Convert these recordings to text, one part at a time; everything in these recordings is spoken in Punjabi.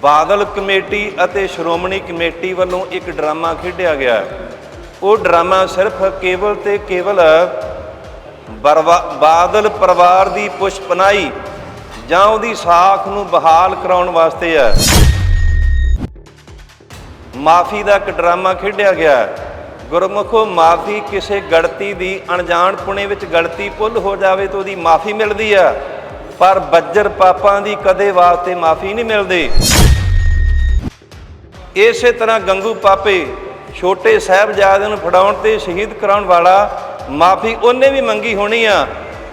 ਬਾਦਲ ਕਮੇਟੀ ਅਤੇ ਸ਼੍ਰੋਮਣੀ ਕਮੇਟੀ ਵੱਲੋਂ ਇੱਕ ਡਰਾਮਾ ਖੇਡਿਆ ਗਿਆ। ਉਹ ਡਰਾਮਾ ਸਿਰਫ ਕੇਵਲ ਤੇ ਕੇਵਲ ਬਰਵਾ- ਬਾਦਲ ਪਰਿਵਾਰ ਦੀ ਪੁਸ਼ਪਨਾਈ ਜਾਂ ਉਹਦੀ ਸਾਖ ਨੂੰ ਬਹਾਲ ਕਰਾਉਣ ਵਾਸਤੇ ਹੈ। ਮਾਫੀ ਦਾ ਇੱਕ ਡਰਾਮਾ ਖੇਡਿਆ ਗਿਆ। ਗੁਰਮੁਖੋ ਮਾਫੀ ਕਿਸੇ ਗਲਤੀ ਦੀ ਅਣਜਾਣ ਪੁਣੇ ਵਿੱਚ ਗਲਤੀ ਭੁੱਲ ਹੋ ਜਾਵੇ ਤਾਂ ਉਹਦੀ ਮਾਫੀ ਮਿਲਦੀ ਆ ਪਰ ਬੱਜਰ ਪਾਪਾਂ ਦੀ ਕਦੇ ਵਾਸਤੇ ਮਾਫੀ ਨਹੀਂ ਮਿਲਦੀ। ਇਸੇ ਤਰ੍ਹਾਂ ਗੰਗੂ ਪਾਪੇ ਛੋਟੇ ਸਾਹਿਬਜ਼ਾਦਿਆਂ ਨੂੰ ਫੜਾਉਣ ਤੇ ਸ਼ਹੀਦ ਕਰਾਉਣ ਵਾਲਾ ਮਾਫੀ ਉਹਨੇ ਵੀ ਮੰਗੀ ਹੋਣੀ ਆ,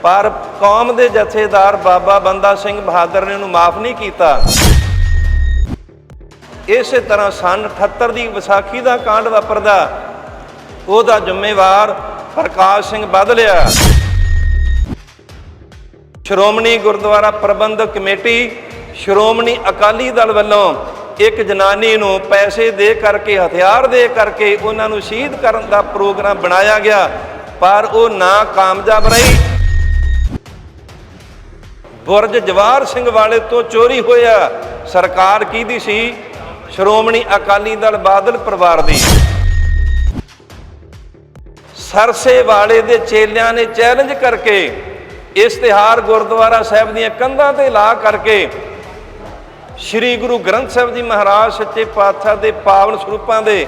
ਪਰ ਕੌਮ ਦੇ ਜਥੇਦਾਰ ਬਾਬਾ ਬੰਦਾ ਸਿੰਘ ਬਹਾਦਰ ਨੇ ਉਹਨੂੰ ਮਾਫ ਨਹੀਂ ਕੀਤਾ। ਇਸੇ ਤਰ੍ਹਾਂ ਸਨ 78 ਦੀ ਵਿਸਾਖੀ ਦਾ ਕਾਂਡ ਵਾਪਰਦਾ, ਉਹਦਾ ਜ਼ਿੰਮੇਵਾਰ ਪ੍ਰਕਾਸ਼ ਸਿੰਘ ਬਦਲਿਆ ਸ਼੍ਰੋਮਣੀ ਗੁਰਦੁਆਰਾ ਪ੍ਰਬੰਧਕ ਕਮੇਟੀ ਸ਼੍ਰੋਮਣੀ ਅਕਾਲੀ ਦਲ ਵੱਲੋਂ ਇੱਕ ਜਨਾਨੀ ਨੂੰ ਪੈਸੇ ਦੇ ਕਰਕੇ, ਹਥਿਆਰ ਦੇ ਕਰਕੇ ਉਹਨਾਂ ਨੂੰ ਸ਼ਹੀਦ ਕਰਨ ਦਾ ਪ੍ਰੋਗਰਾਮ ਬਣਾਇਆ ਗਿਆ, ਪਰ ਉਹ ਨਾ ਕਾਮਯਾਬ ਰਹੀ। ਬੁਰਜ ਜਵਾਰ ਸਿੰਘ ਵਾਲੇ ਤੋਂ ਚੋਰੀ ਹੋਇਆ। ਸਰਕਾਰ ਕਿਹਦੀ ਸੀ? ਸ਼੍ਰੋਮਣੀ ਅਕਾਲੀ ਦਲ ਬਾਦਲ ਪਰਿਵਾਰ ਦੀ। ਸਰਸੇ ਵਾਲੇ ਦੇ ਚੇਲਿਆਂ ਨੇ ਚੈਲੰਜ ਕਰਕੇ, ਇਸ਼ਤਿਹਾਰ ਗੁਰਦੁਆਰਾ ਸਾਹਿਬ ਦੀਆਂ ਕੰਧਾਂ ਤੇ ਲਾ ਕਰਕੇ ਸ੍ਰੀ ਗੁਰੂ ਗ੍ਰੰਥ ਸਾਹਿਬ ਜੀ ਮਹਾਰਾਜ ਸੱਚੇ ਪਾਤਸ਼ਾਹ ਦੇ ਪਾਵਨ ਸਰੂਪਾਂ ਦੇ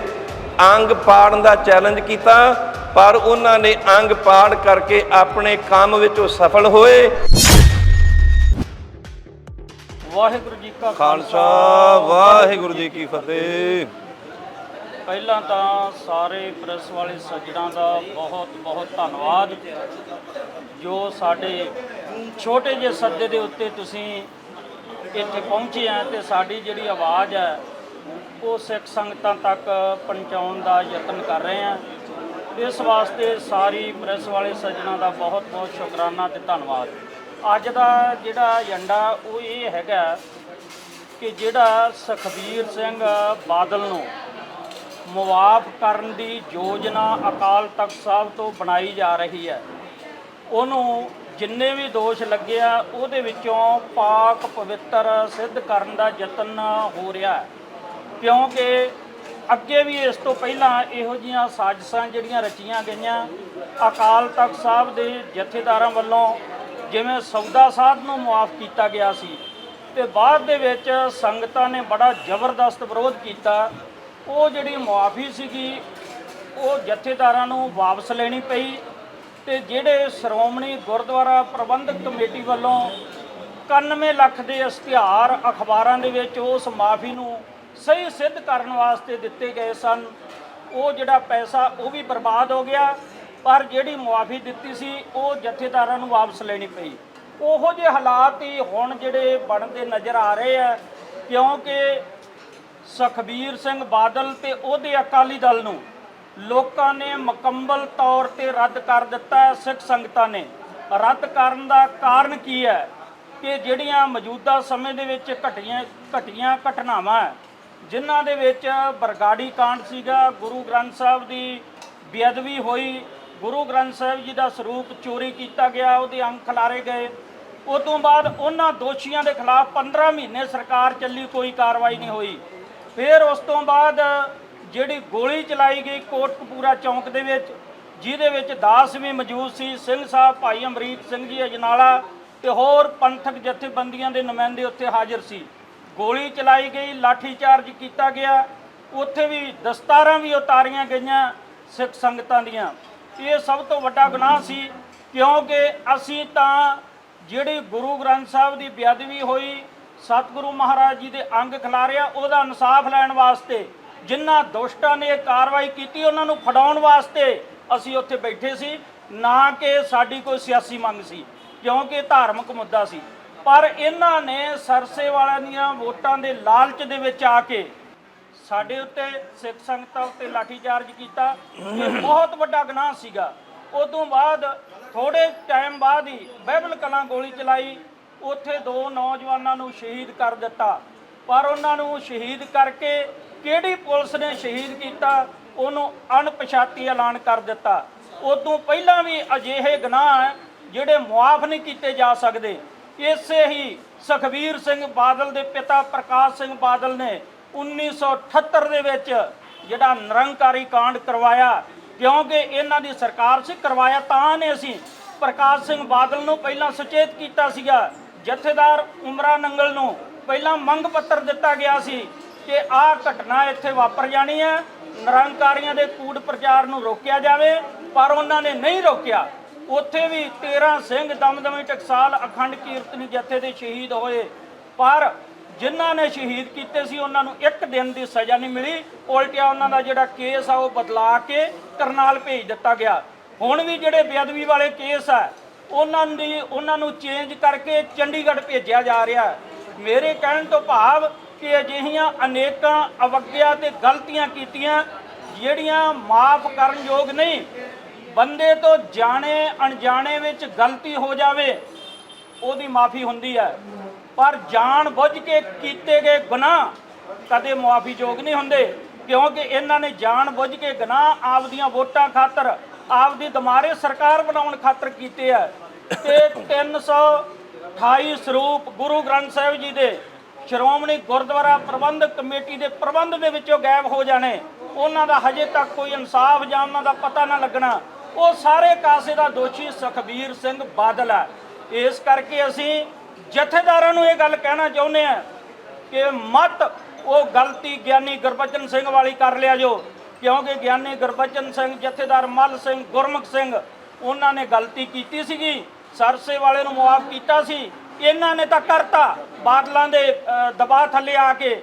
ਅੰਗ ਪਾੜਨ ਦਾ ਚੈਲੰਜ ਕੀਤਾ ਪਰ ਉਹਨਾਂ ਨੇ ਅੰਗ ਪਾੜ ਕਰਕੇ ਆਪਣੇ ਕੰਮ ਵਿੱਚ ਉਹ ਸਫਲ ਹੋਏ। ਵਾਹਿਗੁਰੂ ਜੀ ਕਾ ਖਾਲਸਾ ਵਾਹਿਗੁਰੂ ਜੀ ਕੀ ਫਤਿਹ। ਪਹਿਲਾਂ ਤਾਂ ਸਾਰੇ ਪ੍ਰੈਸ ਵਾਲੇ ਸੱਜਣਾਂ ਦਾ ਬਹੁਤ ਬਹੁਤ ਧੰਨਵਾਦ। ਜੋ ਸਾਡੇ ਛੋਟੇ ਜਿਹੇ ਸੱਦੇ ਦੇ ਉੱਤੇ ਤੁਸੀਂ ਇੱਥੇ ਪਹੁੰਚੇ ਆ ਤੇ ਸਾਡੀ ਜਿਹੜੀ ਆਵਾਜ਼ ਹੈ, ਉਹ ਸਿੱਖ ਸੰਗਤਾਂ ਤੱਕ ਪਹੁੰਚਾਉਣ ਦਾ ਯਤਨ ਕਰ ਰਹੇ ਆ ਇਸ ਵਾਸਤੇ ਸਾਰੀ ਪ੍ਰੈਸ ਵਾਲੇ ਸੱਜਣਾਂ ਦਾ ਬਹੁਤ ਬਹੁਤ ਸ਼ੁਕਰਾਨਾ ਤੇ ਧੰਨਵਾਦ। ਅੱਜ ਦਾ ਜਿਹੜਾ ਏਜੰਡਾ, ਉਹ ਇਹ ਹੈਗਾ ਕਿ ਜਿਹੜਾ ਸੁਖਬੀਰ ਸਿੰਘ ਬਾਦਲ ਨੂੰ ਮੁਆਫ ਕਰਨ ਦੀ ਯੋਜਨਾ ਅਕਾਲ ਤਖਤ ਸਾਹਿਬ ਤੋਂ ਬਣਾਈ ਜਾ ਰਹੀ ਹੈ, ਉਹਨੂੰ ਜਿੰਨੇ ਵੀ ਦੋਸ਼ ਲੱਗੇ ਆ, ਉਹਦੇ ਵਿੱਚੋਂ ਪਾਕ ਪਵਿੱਤਰ ਸਿੱਧ ਕਰਨ ਦਾ ਯਤਨ ਹੋ ਰਿਹਾ ਹੈ। ਕਿਉਂਕਿ ਅੱਗੇ ਵੀ ਇਸ ਤੋਂ ਪਹਿਲਾਂ ਇਹੋ ਜੀਆਂ ਸਾਜ਼ਿਸ਼ਾਂ ਜਿਹੜੀਆਂ ਰਚੀਆਂ ਗਈਆਂ, ਅਕਾਲ ਤਖਤ ਸਾਹਿਬ ਦੇ ਜਥੇਦਾਰਾਂ ਵੱਲੋਂ ਜਿਵੇਂ ਸੌਦਾ ਸਾਹਿਬ ਨੂੰ ਮੁਆਫ ਕੀਤਾ ਗਿਆ ਸੀ ਤੇ ਬਾਅਦ ਦੇ ਵਿੱਚ ਸੰਗਤਾਂ ਨੇ ਬੜਾ ਜ਼ਬਰਦਸਤ ਵਿਰੋਧ ਕੀਤਾ, ਉਹ ਜਿਹੜੀ ਮੁਆਫੀ ਸੀਗੀ, ਉਹ ਜਥੇਦਾਰਾਂ ਨੂੰ ਵਾਪਸ ਲੈਣੀ ਪਈ ਤੇ ਜਿਹੜੇ ਸ਼੍ਰੋਮਣੀ ਗੁਰਦੁਆਰਾ ਪ੍ਰਬੰਧਕ ਕਮੇਟੀ ਵੱਲੋਂ 91 ਲੱਖ ਦੇ ਇਸ਼ਤਿਹਾਰ ਅਖਬਾਰਾਂ ਦੇ ਵਿੱਚ ਉਸ ਮਾਫੀ ਨੂੰ ਸਹੀ ਸਿੱਧ ਕਰਨ ਵਾਸਤੇ ਦਿੱਤੇ ਗਏ ਸਨ, ਉਹ ਜਿਹੜਾ ਪੈਸਾ ਉਹ ਵੀ ਬਰਬਾਦ ਹੋ ਗਿਆ, ਪਰ ਜਿਹੜੀ ਮੁਆਫੀ ਦਿੱਤੀ ਸੀ, ਉਹ ਜਥੇਦਾਰਾਂ ਨੂੰ ਵਾਪਸ ਲੈਣੀ ਪਈ। ਉਹੋ ਜਿਹੇ ਹਾਲਾਤ ਹੀ ਹੁਣ ਜਿਹੜੇ ਬਣਦੇ ਨਜ਼ਰ ਆ ਰਹੇ ਆ, ਕਿਉਂਕਿ ਸੁਖਬੀਰ ਸਿੰਘ ਬਾਦਲ ਤੇ ਉਹਦੇ ਅਕਾਲੀ ਦਲ ਨੂੰ ਲੋਕਾਂ ਨੇ ਮੁਕੰਮਲ ਤੌਰ ਤੇ ਰੱਦ ਕਰ ਦਿੱਤਾ ਹੈ ਸਿੱਖ ਸੰਗਤਾਂ ਨੇ। ਰੱਦ ਕਰਨ ਦਾ ਕਾਰਨ ਕੀ ਹੈ ਕਿ ਜਿਹੜੀਆਂ ਮੌਜੂਦਾ ਸਮੇਂ ਦੇ ਵਿੱਚ ਘਟੀਆਂ ਘਟੀਆਂ ਘਟਨਾਵਾਂ ਹੈ, ਜਿਨ੍ਹਾਂ ਦੇ ਵਿੱਚ ਬਰਗਾੜੀ ਕਾਂਡ ਸੀਗਾ ਗੁਰੂ ਗ੍ਰੰਥ ਸਾਹਿਬ ਦੀ ਬੇਅਦਬੀ ਹੋਈ ਗੁਰੂ ਗ੍ਰੰਥ ਸਾਹਿਬ ਜੀ ਦਾ ਸਰੂਪ ਚੋਰੀ ਕੀਤਾ ਗਿਆ ਉਹਦੇ ਅੰਗ ਖਿਲਾਰੇ ਗਏ। ਉਸ ਤੋਂ ਬਾਅਦ ਉਹਨਾਂ ਦੋਸ਼ੀਆਂ ਦੇ ਖਿਲਾਫ 15 ਮਹੀਨੇ ਸਰਕਾਰ ਚੱਲੀ ਕੋਈ ਕਾਰਵਾਈ ਨਹੀਂ ਹੋਈ। ਫਿਰ ਉਸ ਤੋਂ ਬਾਅਦ ਜਿਹੜੀ ਗੋਲੀ ਚਲਾਈ ਗਈ ਕੋਟਕਪੂਰਾ ਚੌਂਕ ਦੇ ਵਿੱਚ, ਜਿਹਦੇ ਵਿੱਚ ਦਾਸ ਵੀ ਮੌਜੂਦ ਸੀ, ਸਿੰਘ ਸਾਹਿਬ ਭਾਈ ਅਮਰੀਕ ਸਿੰਘ ਜੀ ਅਜਨਾਲਾ ਤੇ ਹੋਰ ਪੰਥਕ ਜਥੇਬੰਦੀਆਂ ਦੇ ਨੁਮਾਇੰਦੇ ਉੱਥੇ ਹਾਜ਼ਰ ਸੀ। ਗੋਲੀ ਚਲਾਈ ਗਈ ਲਾਠੀ ਚਾਰਜ ਕੀਤਾ ਗਿਆ, ਉੱਥੇ ਵੀ ਦਸਤਾਰਾਂ ਵੀ ਉਤਾਰੀਆਂ ਗਈਆਂ ਸਿੱਖ ਸੰਗਤਾਂ ਦੀਆਂ। ਇਹ ਸਭ ਤੋਂ ਵੱਡਾ ਗੁਨਾਹ ਸੀ, ਕਿਉਂਕਿ ਅਸੀਂ ਤਾਂ ਜਿਹੜੀ ਗੁਰੂ ਗ੍ਰੰਥ ਸਾਹਿਬ ਦੀ ਬੇਅਦਬੀ ਹੋਈ, ਸਤਿਗੁਰੂ ਮਹਾਰਾਜ ਜੀ ਦੇ ਅੰਗ ਖਿਲਾਰਿਆ, ਉਹਦਾ ਇਨਸਾਫ ਲੈਣ ਵਾਸਤੇ ਜਿਨ੍ਹਾਂ ਦੁਸ਼ਟਾਂ ਨੇ ਇਹ ਕਾਰਵਾਈ ਕੀਤੀ ਉਹਨਾਂ ਨੂੰ ਫੜਾਉਣ ਵਾਸਤੇ ਅਸੀਂ ਉੱਥੇ ਬੈਠੇ ਸੀ, ਨਾ ਕਿ ਸਾਡੀ ਕੋਈ ਸਿਆਸੀ ਮੰਗ ਸੀ, ਕਿਉਂਕਿ ਧਾਰਮਿਕ ਮੁੱਦਾ ਸੀ। ਪਰ ਇਹਨਾਂ ਨੇ ਸਰਸੇ ਵਾਲਿਆਂ ਦੀਆਂ ਵੋਟਾਂ ਦੇ ਲਾਲਚ ਦੇ ਵਿੱਚ ਆ ਕੇ ਸਾਡੇ ਉੱਤੇ ਸਿੱਖ ਸੰਗਤਾਂ ਉੱਤੇ ਲਾਠੀਚਾਰਜ ਕੀਤਾ, ਇਹ ਬਹੁਤ ਵੱਡਾ ਗੁਨਾਹ ਸੀਗਾ। ਉਦੋਂ ਬਾਅਦ ਥੋੜੇ ਟਾਈਮ ਬਾਅਦ ਹੀ ਬਹਿਬਲ ਕਲਾਂ ਗੋਲੀ ਚਲਾਈ, ਉੱਥੇ ਦੋ ਨੌਜਵਾਨਾਂ ਨੂੰ ਸ਼ਹੀਦ ਕਰ ਦਿੱਤਾ। ਪਰ ਉਹਨਾਂ ਨੂੰ ਸ਼ਹੀਦ ਕਰਕੇ ਕਿਹੜੀ ਪੁਲਿਸ ਨੇ ਸ਼ਹੀਦ ਕੀਤਾ, ਉਹਨੂੰ ਅਣਪਛਾਤੀ ਐਲਾਨ ਕਰ ਦਿੱਤਾ। ਉਦੋਂ ਪਹਿਲਾਂ ਵੀ ਅਜਿਹੇ ਗੁਨਾਹ ਹੈ ਜਿਹੜੇ ਮੁਆਫ ਨਹੀਂ ਕੀਤੇ ਜਾ ਸਕਦੇ। ਇਸੇ ਹੀ ਸੁਖਬੀਰ ਸਿੰਘ ਬਾਦਲ ਦੇ ਪਿਤਾ ਪ੍ਰਕਾਸ਼ ਸਿੰਘ ਬਾਦਲ ਨੇ 1978 ਦੇ ਵਿੱਚ ਜਿਹੜਾ ਨਿਰੰਕਾਰੀ ਕਾਂਡ ਕਰਵਾਇਆ। ਕਿਉਂਕਿ ਇਹਨਾਂ ਦੀ ਸਰਕਾਰ ਸੀ, ਕਰਵਾਇਆ ਤਾਂ ਨੇ ਅਸੀਂ। ਪ੍ਰਕਾਸ਼ ਸਿੰਘ ਬਾਦਲ ਨੂੰ ਪਹਿਲਾਂ ਸੁਚੇਤ ਕੀਤਾ ਸੀਗਾ। ਜਥੇਦਾਰ ਉਮਰਾ ਨੰਗਲ ਨੂੰ ਪਹਿਲਾਂ ਮੰਗ ਪੱਤਰ ਦਿੱਤਾ ਗਿਆ ਸੀ ਕਿ ਆਹ ਘਟਨਾ ਇੱਥੇ ਵਾਪਰ ਜਾਣੀ ਹੈ। ਨਿਰੰਕਾਰੀਆਂ ਦੇ ਕੂੜ ਪ੍ਰਚਾਰ ਨੂੰ ਰੋਕਿਆ ਜਾਵੇ, ਪਰ ਉਹਨਾਂ ਨੇ ਨਹੀਂ ਰੋਕਿਆ। ਉੱਥੇ ਵੀ 13 ਸਿੰਘ ਦਮਦਮੀ ਟਕਸਾਲ ਅਖੰਡ ਕੀਰਤਨੀ ਜਥੇ ਦੇ ਸ਼ਹੀਦ ਹੋਏ। ਪਰ ਜਿਨ੍ਹਾਂ ਨੇ ਸ਼ਹੀਦ ਕੀਤੇ ਸੀ, ਉਹਨਾਂ ਨੂੰ ਇੱਕ ਦਿਨ ਦੀ ਸਜ਼ਾ ਨਹੀਂ ਮਿਲੀ। ਉਲਟਿਆ ਉਹਨਾਂ ਦਾ ਜਿਹੜਾ ਕੇਸ ਆ, ਉਹ ਬਦਲਾ ਕੇ ਕਰਨਾਲ ਭੇਜ ਦਿੱਤਾ ਗਿਆ। ਹੁਣ ਵੀ ਜਿਹੜੇ ਬੇਅਦਬੀ ਵਾਲੇ ਕੇਸ ਆ, ਉਹਨਾਂ ਦੀ ਉਹਨਾਂ ਨੂੰ ਚੇਂਜ ਕਰਕੇ ਚੰਡੀਗੜ੍ਹ ਭੇਜਿਆ ਜਾ ਰਿਹਾ। ਮੇਰੇ ਕਹਿਣ ਤੋਂ ਭਾਵ ਕਿ ਅਜਿਹੀਆਂ ਅਨੇਕਾਂ ਅਵਗਿਆ ਤੇ ਗਲਤੀਆਂ ਕੀਤੀਆਂ, ਜਿਹੜੀਆਂ ਮਾਫ ਕਰਨ ਯੋਗ ਨਹੀਂ। ਬੰਦੇ ਤੋਂ ਜਾਣੇ, ਅਣਜਾਣੇ ਵਿੱਚ ਗਲਤੀ ਹੋ ਜਾਵੇ, ਉਹਦੀ ਮਾਫੀ ਹੁੰਦੀ ਹੈ। ਪਰ ਜਾਣ ਬੁੱਝ ਕੇ ਕੀਤੇ ਗਏ ਗੁਨਾਹ ਕਦੇ ਮਾਫੀਯੋਗ ਨਹੀਂ ਹੁੰਦੇ, ਕਿਉਂਕਿ ਇਹਨਾਂ ਨੇ ਜਾਣ ਬੁੱਝ ਕੇ ਗੁਨਾਹ ਆਪਦੀਆਂ ਵੋਟਾਂ ਖਾਤਰ, ਆਪਦੀ ਦਮਾਰੇ ਸਰਕਾਰ ਬਣਾਉਣ ਖਾਤਰ ਕੀਤੇ ਆ। ਤੇ 328 ਸਰੂਪ ਗੁਰੂ ਗ੍ਰੰਥ ਸਾਹਿਬ ਜੀ ਦੇ ਸ਼੍ਰੋਮਣੀ ਗੁਰਦੁਆਰਾ ਪ੍ਰਬੰਧਕ ਕਮੇਟੀ ਦੇ ਪ੍ਰਬੰਧ ਦੇ ਵਿੱਚੋਂ ਗਾਇਬ ਹੋ ਜਾਣੇ। ਉਹਨਾਂ ਦਾ ਹਜੇ ਤੱਕ ਕੋਈ ਇਨਸਾਫ ਜਾਂ ਉਹਨਾਂ ਦਾ ਪਤਾ ਨਾ ਲੱਗਣਾ। ਉਹ ਸਾਰੇ ਕਾਸੇ ਦਾ ਦੋਸ਼ੀ ਸੁਖਬੀਰ ਸਿੰਘ ਬਾਦਲ ਹੈ। ਇਸ ਕਰਕੇ ਅਸੀਂ ਜਥੇਦਾਰਾਂ ਨੂੰ ਇਹ ਗੱਲ ਕਹਿਣਾ ਚਾਹੁੰਦੇ ਆ ਕਿ ਮਤ ਉਹ ਗਲਤੀ ਗਿਆਨੀ ਗੁਰਬਚਨ ਸਿੰਘ ਵਾਲੀ ਕਰ ਲਿਆ ਜੋ। ਕਿਉਂਕਿ ਗਿਆਨੀ ਗੁਰਬਚਨ ਸਿੰਘ, ਜਥੇਦਾਰ ਮੱਲ ਸਿੰਘ, ਗੁਰਮੁਖ ਸਿੰਘ, ਉਹਨਾਂ ਨੇ ਗਲਤੀ ਕੀਤੀ ਸੀਗੀ। ਸਰਸੇ ਵਾਲੇ ਨੂੰ ਮੁਆਫ ਕੀਤਾ ਸੀ। ਇਹਨਾਂ ਨੇ ਤਾਂ ਕਰਤਾ। ਬਾਦਲਾਂ ਦੇ ਦਬਾਅ ਥੱਲੇ ਆ ਕੇ।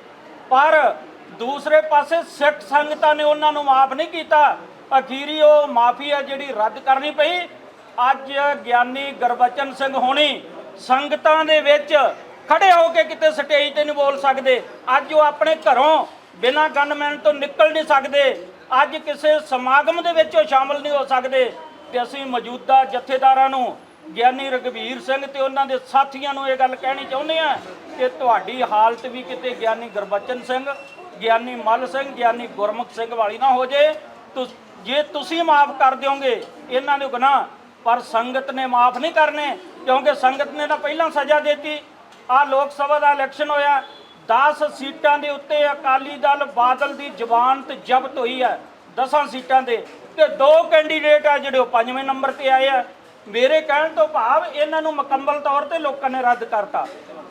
ਪਰ ਦੂਸਰੇ ਪਾਸੇ ਸਿੱਖ ਸੰਗਤਾਂ ਨੇ ਉਹਨਾਂ ਨੂੰ ਮਾਫ ਨਹੀਂ ਕੀਤਾ। ਅਖੀਰੀ ਉਹ ਮਾਫੀ ਹੈ ਜਿਹੜੀ ਰੱਦ ਕਰਨੀ ਪਈ। ਅੱਜ ਗਿਆਨੀ ਗੁਰਬਚਨ ਸਿੰਘ ਹੋਣੀ ਸੰਗਤਾਂ ਦੇ ਵਿੱਚ ਖੜੇ ਹੋ ਕੇ ਕਿਤੇ ਸਟੇਜ ਤੇ ਨਹੀਂ ਬੋਲ ਸਕਦੇ। ਅੱਜ ਉਹ ਆਪਣੇ ਘਰੋਂ ਬਿਨਾਂ ਗਨਮੈਨ ਤੋਂ ਨਿਕਲ ਨਹੀਂ ਸਕਦੇ। ਅੱਜ ਕਿਸੇ ਸਮਾਗਮ ਦੇ ਵਿੱਚ ਉਹ ਸ਼ਾਮਲ ਨਹੀਂ ਹੋ ਸਕਦੇ। ਤੇ ਅਸੀਂ ਮੌਜੂਦਾ ਜਥੇਦਾਰਾਂ ਨੂੰ ਗਿਆਨੀ ਰਗਵੀਰ ਸਿੰਘ ਤੇ ਉਹਨਾਂ ਦੇ ਸਾਥੀਆਂ ਨੂੰ ਇਹ ਗੱਲ ਕਹਿਣੀ ਚਾਹੁੰਦੇ ਆ ਕਿ ਤੁਹਾਡੀ ਹਾਲਤ ਵੀ ਕਿਤੇ ਗਿਆਨੀ ਗੁਰਬਚਨ ਸਿੰਘ, ਗਿਆਨੀ ਮੱਲ ਸਿੰਘ, ਗਿਆਨੀ ਗੁਰਮੁਖ ਸਿੰਘ ਵਾਲੀ ਨਾ ਹੋ ਜੇ। ਤੁਸ- ਜੇ ਤੁਸੀਂ ਮਾਫ ਕਰ ਦਿਓਗੇ, ਇਹਨਾਂ ਦੇ ਗੁਨਾਹ। ਪਰ ਸੰਗਤ ਨੇ ਮਾਫ ਨਹੀਂ ਕਰਨੇ, ਕਿਉਂਕਿ ਸੰਗਤ ਨੇ ਤਾਂ ਪਹਿਲਾਂ ਸਜ਼ਾ ਦਿੱਤੀ। ਆ ਲੋਕ ਸਭਾ ਦਾ ਇਲੈਕਸ਼ਨ ਹੋਇਆ। 10 ਸੀਟਾਂ ਦੇ ਉੱਤੇ ਅਕਾਲੀ ਦਲ ਬਾਦਲ ਦੀ ਜ਼ਬਾਨਤ ਜ਼ਬਤ ਹੋਈ ਹੈ। 10 ਸੀਟਾਂ ਦੇ ਤੇ ਦੋ ਕੈਂਡੀਡੇਟ ਆ ਜਿਹੜੇ ਉਹ ਪੰਜਵੇਂ ਨੰਬਰ ਤੇ ਆਏ ਆ। ਮੇਰੇ ਕਹਿਣ ਤੋਂ ਭਾਵ ਇਹਨਾਂ ਨੂੰ ਮੁਕੰਮਲ ਤੌਰ ਤੇ ਲੋਕਾਂ ਨੇ ਰੱਦ ਕਰਤਾ।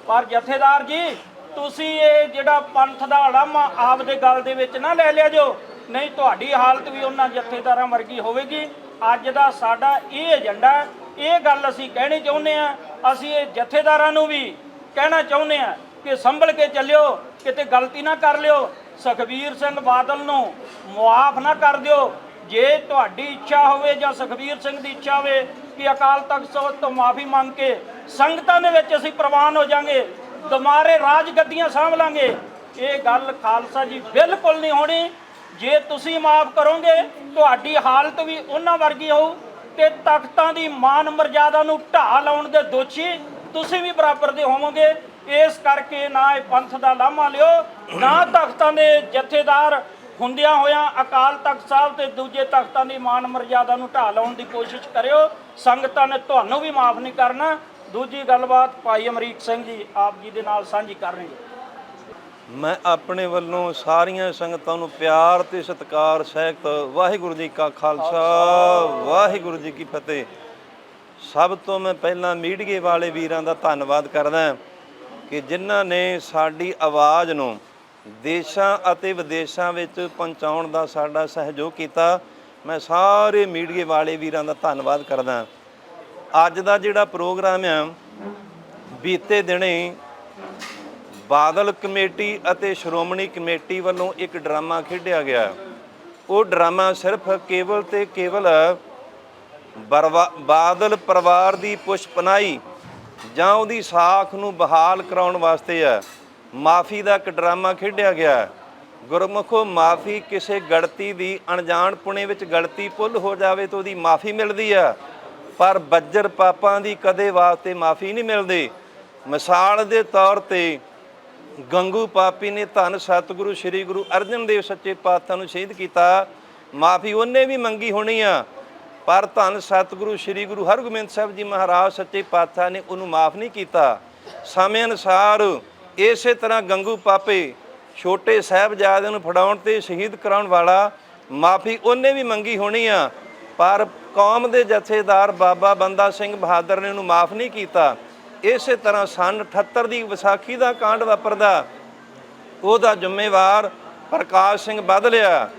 ਪਰ ਜਥੇਦਾਰ ਜੀ, ਤੁਸੀਂ ਇਹ ਜਿਹੜਾ ਪੰਥ ਦਾ ਅਲਮ ਆਪਦੇ ਗੱਲ ਦੇ ਵਿੱਚ ਨਾ ਲੈ ਲਿਆ ਜੋ, ਨਹੀਂ ਤੁਹਾਡੀ ਹਾਲਤ ਵੀ ਉਹਨਾਂ ਜਥੇਦਾਰਾਂ ਵਰਗੀ ਹੋਵੇਗੀ। ਅੱਜ ਦਾ ਸਾਡਾ ਇਹ ਏਜੰਡਾ, ਇਹ ਗੱਲ ਅਸੀਂ ਕਹਿਣੀ ਚਾਹੁੰਦੇ ਆ ਅਸੀਂ ਇਹ ਜਥੇਦਾਰਾਂ ਨੂੰ ਵੀ ਕਹਿਣਾ ਚਾਹੁੰਦੇ ਆ ਕਿ ਸੰਭਲ ਕੇ ਚੱਲਿਓ, ਕਿਤੇ ਗਲਤੀ ਨਾ ਕਰ ਲਿਓ। ਸੁਖਬੀਰ ਸਿੰਘ ਬਾਦਲ ਨੂੰ ਮੁਆਫ ਨਾ ਕਰ ਦਿਓ। ਜੇ ਤੁਹਾਡੀ ਇੱਛਾ ਹੋਵੇ ਜਾਂ ਸੁਖਬੀਰ ਸਿੰਘ ਦੀ ਇੱਛਾ ਹੋਵੇ ਕਿ ਅਕਾਲ ਤਖਤ ਸਾਹਿਬ ਤੋਂ ਮਾਫੀ ਮੰਗ ਕੇ ਸੰਗਤਾਂ ਦੇ ਵਿੱਚ ਅਸੀਂ ਪ੍ਰਵਾਨ ਹੋ ਜਾਾਂਗੇ ਦੁਮਾਰੇ ਰਾਜ ਗੱਦੀਆਂ ਸਾਂਭ ਲਾਂਗੇ, ਇਹ ਗੱਲ ਖਾਲਸਾ ਜੀ ਬਿਲਕੁਲ ਨਹੀਂ ਹੋਣੀ। ਜੇ ਤੁਸੀਂ ਮਾਫ ਕਰੋਗੇ, ਤੁਹਾਡੀ ਹਾਲਤ ਵੀ ਉਹਨਾਂ ਵਰਗੀ ਹੋਊ ਤੇ ਤਖਤਾਂ ਦੀ ਮਾਨ ਮਰਜ਼ਾਦਾ ਨੂੰ ਢਾਹ ਲਾਉਣ ਦੇ ਦੋਸ਼ੀ ਤੁਸੀਂ ਵੀ ਬਰਾਬਰ ਦੇ ਹੋਵੋਗੇ। ਇਸ ਕਰਕੇ ਨਾ ਇਹ ਪੰਥ ਦਾ ਲਾਮਾ ਲਿਓ, ਨਾ ਤਖਤਾਂ ਦੇ ਜਥੇਦਾਰ ਹੁੰਦਿਆਂ ਹੋਇਆਂ ਅਕਾਲ ਤਖਤ ਸਾਹਿਬ ਤੇ ਦੂਜੇ ਤਖਤਾਂ ਦੀ ਮਾਨ ਮਰਜ਼ਾਦਾ ਨੂੰ ਢਾਹ ਲਾਉਣ ਦੀ ਕੋਸ਼ਿਸ਼ ਕਰਿਓ। ਸੰਗਤਾਂ ਨੇ ਤੁਹਾਨੂੰ ਵੀ ਮਾਫ ਨਹੀਂ ਕਰਨਾ। ਦੂਜੀ ਗੱਲਬਾਤ ਭਾਈ ਅਮਰੀਕ ਸਿੰਘ ਜੀ, ਆਪ ਜੀ ਦੇ ਨਾਲ ਸਾਂਝੀ ਕਰਨਗੇ ਮੈਂ ਆਪਣੇ ਵੱਲੋਂ ਸਾਰੀਆਂ ਸੰਗਤਾਂ ਨੂੰ ਪਿਆਰ ਤੇ ਸਤਿਕਾਰ ਸਹਿਤ ਵਾਹਿਗੁਰੂ ਜੀ ਕਾ ਖਾਲਸਾ, ਵਾਹਿਗੁਰੂ ਜੀ ਕੀ ਫਤਿਹ। ਸਭ ਤੋਂ ਮੈਂ ਪਹਿਲਾਂ ਮੀਡੀਏ ਵਾਲੇ ਵੀਰਾਂ ਦਾ ਧੰਨਵਾਦ ਕਰਦਾ ਕਿ ਜਿਨ੍ਹਾਂ ਨੇ ਸਾਡੀ ਆਵਾਜ਼ ਨੂੰ ਦੇਸ਼ਾਂ ਅਤੇ ਵਿਦੇਸ਼ਾਂ ਵਿੱਚ ਪਹੁੰਚਾਉਣ ਦਾ ਸਾਡਾ ਸਹਿਯੋਗ ਕੀਤਾ। ਮੈਂ ਸਾਰੇ ਮੀਡੀਏ ਵਾਲੇ ਵੀਰਾਂ ਦਾ ਧੰਨਵਾਦ ਕਰਦਾ ਅੱਜ ਦਾ ਜਿਹੜਾ ਪ੍ਰੋਗਰਾਮ ਆ, ਬੀਤੇ ਦਿਨੇ ਬਾਦਲ ਕਮੇਟੀ ਅਤੇ ਸ਼੍ਰੋਮਣੀ ਕਮੇਟੀ ਵੱਲੋਂ ਇੱਕ ਡਰਾਮਾ ਖੇਡਿਆ ਗਿਆ। ਉਹ ਡਰਾਮਾ ਸਿਰਫ ਕੇਵਲ ਤੇ ਕੇਵਲ ਬਰਵਾ- ਬਾਦਲ ਪਰਿਵਾਰ ਦੀ ਪੁਸ਼ਪਨਾਈ ਜਾਂ ਉਹਦੀ ਸਾਖ ਨੂੰ ਬਹਾਲ ਕਰਾਉਣ ਵਾਸਤੇ ਹੈ ਮਾਫੀ ਦਾ ਇੱਕ ਡਰਾਮਾ ਖੇਡਿਆ ਗਿਆ। ਹੈ। ਗੁਰਮੁਖੋ ਮਾਫੀ ਕਿਸੇ ਗਲਤੀ ਦੀ ਅਣਜਾਣ ਪੁਣੇ ਵਿੱਚ ਗਲਤੀ ਭੁੱਲ ਹੋ ਜਾਵੇ ਤਾਂ ਉਹਦੀ ਮਾਫੀ ਮਿਲਦੀ ਆ। ਪਰ ਬੱਜਰ ਪਾਪਾਂ ਦੀ ਕਦੇ ਵਾਸਤੇ ਮਾਫੀ ਨਹੀਂ ਮਿਲਦੀ। ਮਿਸਾਲ ਦੇ ਤੌਰ ਤੇ ਗੰਗੂ ਪਾਪੀ ਨੇ ਧੰਨ ਸਤਿਗੁਰੂ, ਸ੍ਰੀ ਗੁਰੂ ਅਰਜਨ ਦੇਵ ਸੱਚੇ ਪਾਤਸ਼ਾਹ ਨੂੰ ਸ਼ਹੀਦ ਕੀਤਾ। ਮਾਫੀ ਉਹਨੇ ਵੀ ਮੰਗੀ ਹੋਣੀ ਆ। ਪਰ ਧੰਨ ਸਤਿਗੁਰੂ, ਸ੍ਰੀ ਗੁਰੂ ਹਰਗੋਬਿੰਦ ਸਾਹਿਬ ਜੀ ਮਹਾਰਾਜ ਸੱਚੇ ਪਾਤਸ਼ਾਹ ਨੇ ਉਹਨੂੰ ਮਾਫ ਨਹੀਂ ਕੀਤਾ। ਸਮੇਂ ਅਨੁਸਾਰ ਇਸੇ ਤਰ੍ਹਾਂ ਗੰਗੂ ਪਾਪੇ ਛੋਟੇ ਸਾਹਿਬਜ਼ਾਦਿਆਂ ਨੂੰ ਫੜਾਉਣ ਤੇ ਸ਼ਹੀਦ ਕਰਾਉਣ ਵਾਲਾ ਮਾਫੀ ਉਹਨੇ ਵੀ ਮੰਗੀ ਹੋਣੀ ਆ, ਪਰ ਕੌਮ ਦੇ ਜਥੇਦਾਰ ਬਾਬਾ ਬੰਦਾ ਸਿੰਘ ਬਹਾਦਰ ਨੇ ਉਹਨੂੰ ਮਾਫ ਨਹੀਂ ਕੀਤਾ। ਇਸੇ ਤਰ੍ਹਾਂ ਸਨ 78 ਦੀ ਵਿਸਾਖੀ ਦਾ ਕਾਂਡ ਵਾਪਰਦਾ, ਉਹਦਾ ਜ਼ਿੰਮੇਵਾਰ ਪ੍ਰਕਾਸ਼ ਸਿੰਘ ਬਦਲਿਆ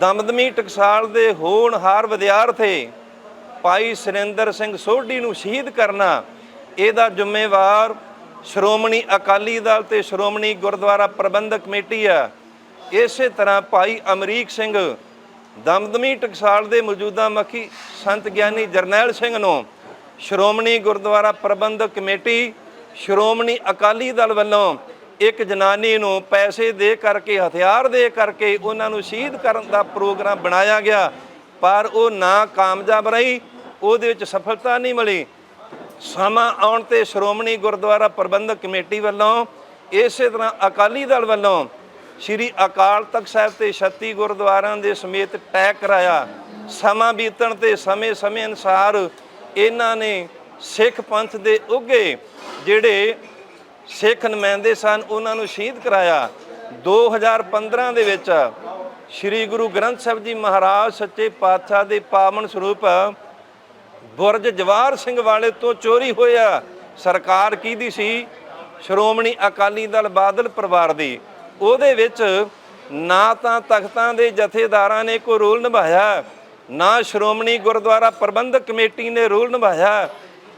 ਦਮਦਮੀ ਟਕਸਾਲ ਦੇ ਹੋਣਹਾਰ ਵਿਦਿਆਰਥੀ ਭਾਈ ਸੁਰਿੰਦਰ ਸਿੰਘ ਸੋਢੀ ਨੂੰ ਸ਼ਹੀਦ ਕਰਨਾ, ਇਹਦਾ ਜ਼ਿੰਮੇਵਾਰ ਸ਼੍ਰੋਮਣੀ ਅਕਾਲੀ ਦਲ ਤੇ ਸ਼੍ਰੋਮਣੀ ਗੁਰਦੁਆਰਾ ਪ੍ਰਬੰਧਕ ਕਮੇਟੀ ਆ। ਇਸੇ ਤਰ੍ਹਾਂ ਭਾਈ ਅਮਰੀਕ ਸਿੰਘ ਦਮਦਮੀ ਟਕਸਾਲ ਦੇ ਮੌਜੂਦਾ ਮੱਖੀ ਸੰਤ ਗਿਆਨੀ ਜਰਨੈਲ ਸਿੰਘ ਨੂੰ ਸ਼੍ਰੋਮਣੀ ਗੁਰਦੁਆਰਾ ਪ੍ਰਬੰਧਕ ਕਮੇਟੀ, ਸ਼੍ਰੋਮਣੀ ਅਕਾਲੀ ਦਲ ਵੱਲੋਂ ਇੱਕ ਜਨਾਨੀ ਨੂੰ ਪੈਸੇ ਦੇ ਕਰਕੇ, ਹਥਿਆਰ ਦੇ ਕਰਕੇ ਉਹਨਾਂ ਨੂੰ ਸ਼ਹੀਦ ਕਰਨ ਦਾ ਪ੍ਰੋਗਰਾਮ ਬਣਾਇਆ ਗਿਆ। ਪਰ ਉਹ ਨਾ ਕਾਮਯਾਬ ਰਹੀ, ਉਹਦੇ ਵਿੱਚ ਸਫਲਤਾ ਨਹੀਂ ਮਿਲੀ। ਸਮਾਂ ਆਉਣ ਤੇ ਸ਼੍ਰੋਮਣੀ ਗੁਰਦੁਆਰਾ ਪ੍ਰਬੰਧਕ ਕਮੇਟੀ ਵੱਲੋਂ ਇਸੇ ਤਰ੍ਹਾਂ ਅਕਾਲੀ ਦਲ ਵੱਲੋਂ ਸ੍ਰੀ ਅਕਾਲ ਤਖਤ ਸਾਹਿਬ ਤੇ 36 ਗੁਰਦੁਆਰਿਆਂ ਦੇ ਸਮੇਤ ਤੈਅ ਕਰਾਇਆ। ਸਮਾਂ ਬੀਤਣ ਤੇ ਸਮੇਂ-ਸਮੇਂ ਅਨੁਸਾਰ ਇਹਨਾਂ ਨੇ ਸਿੱਖ ਪੰਥ ਦੇ ਉੱਗੇ ਜਿਹੜੇ ਸਿੱਖ ਨੁਮਾਇੰਦੇ ਸਨ, ਉਹਨਾਂ ਨੂੰ ਸ਼ਹੀਦ ਕਰਾਇਆ। 2015 ਦੇ ਵਿੱਚ ਸ੍ਰੀ ਗੁਰੂ ਗ੍ਰੰਥ ਸਾਹਿਬ ਜੀ ਮਹਾਰਾਜ ਸੱਚੇ ਪਾਤਸ਼ਾਹ ਦੇ ਪਾਵਨ ਸਰੂਪ ਬੁਰਜ ਜਵਾਰ ਸਿੰਘ ਵਾਲੇ ਤੋਂ ਚੋਰੀ ਹੋਇਆ। ਸਰਕਾਰ ਕਿਹਦੀ ਸੀ? ਸ਼੍ਰੋਮਣੀ ਅਕਾਲੀ ਦਲ ਬਾਦਲ ਪਰਿਵਾਰ ਦੀ। ਉਹਦੇ ਵਿੱਚ ਨਾ ਤਾਂ ਤਖਤਾਂ ਦੇ ਜਥੇਦਾਰਾਂ ਨੇ ਕੋਈ ਰੋਲ ਨਿਭਾਇਆ, ਨਾ ਸ਼੍ਰੋਮਣੀ ਗੁਰਦੁਆਰਾ ਪ੍ਰਬੰਧਕ ਕਮੇਟੀ ਨੇ ਰੋਲ ਨਿਭਾਇਆ।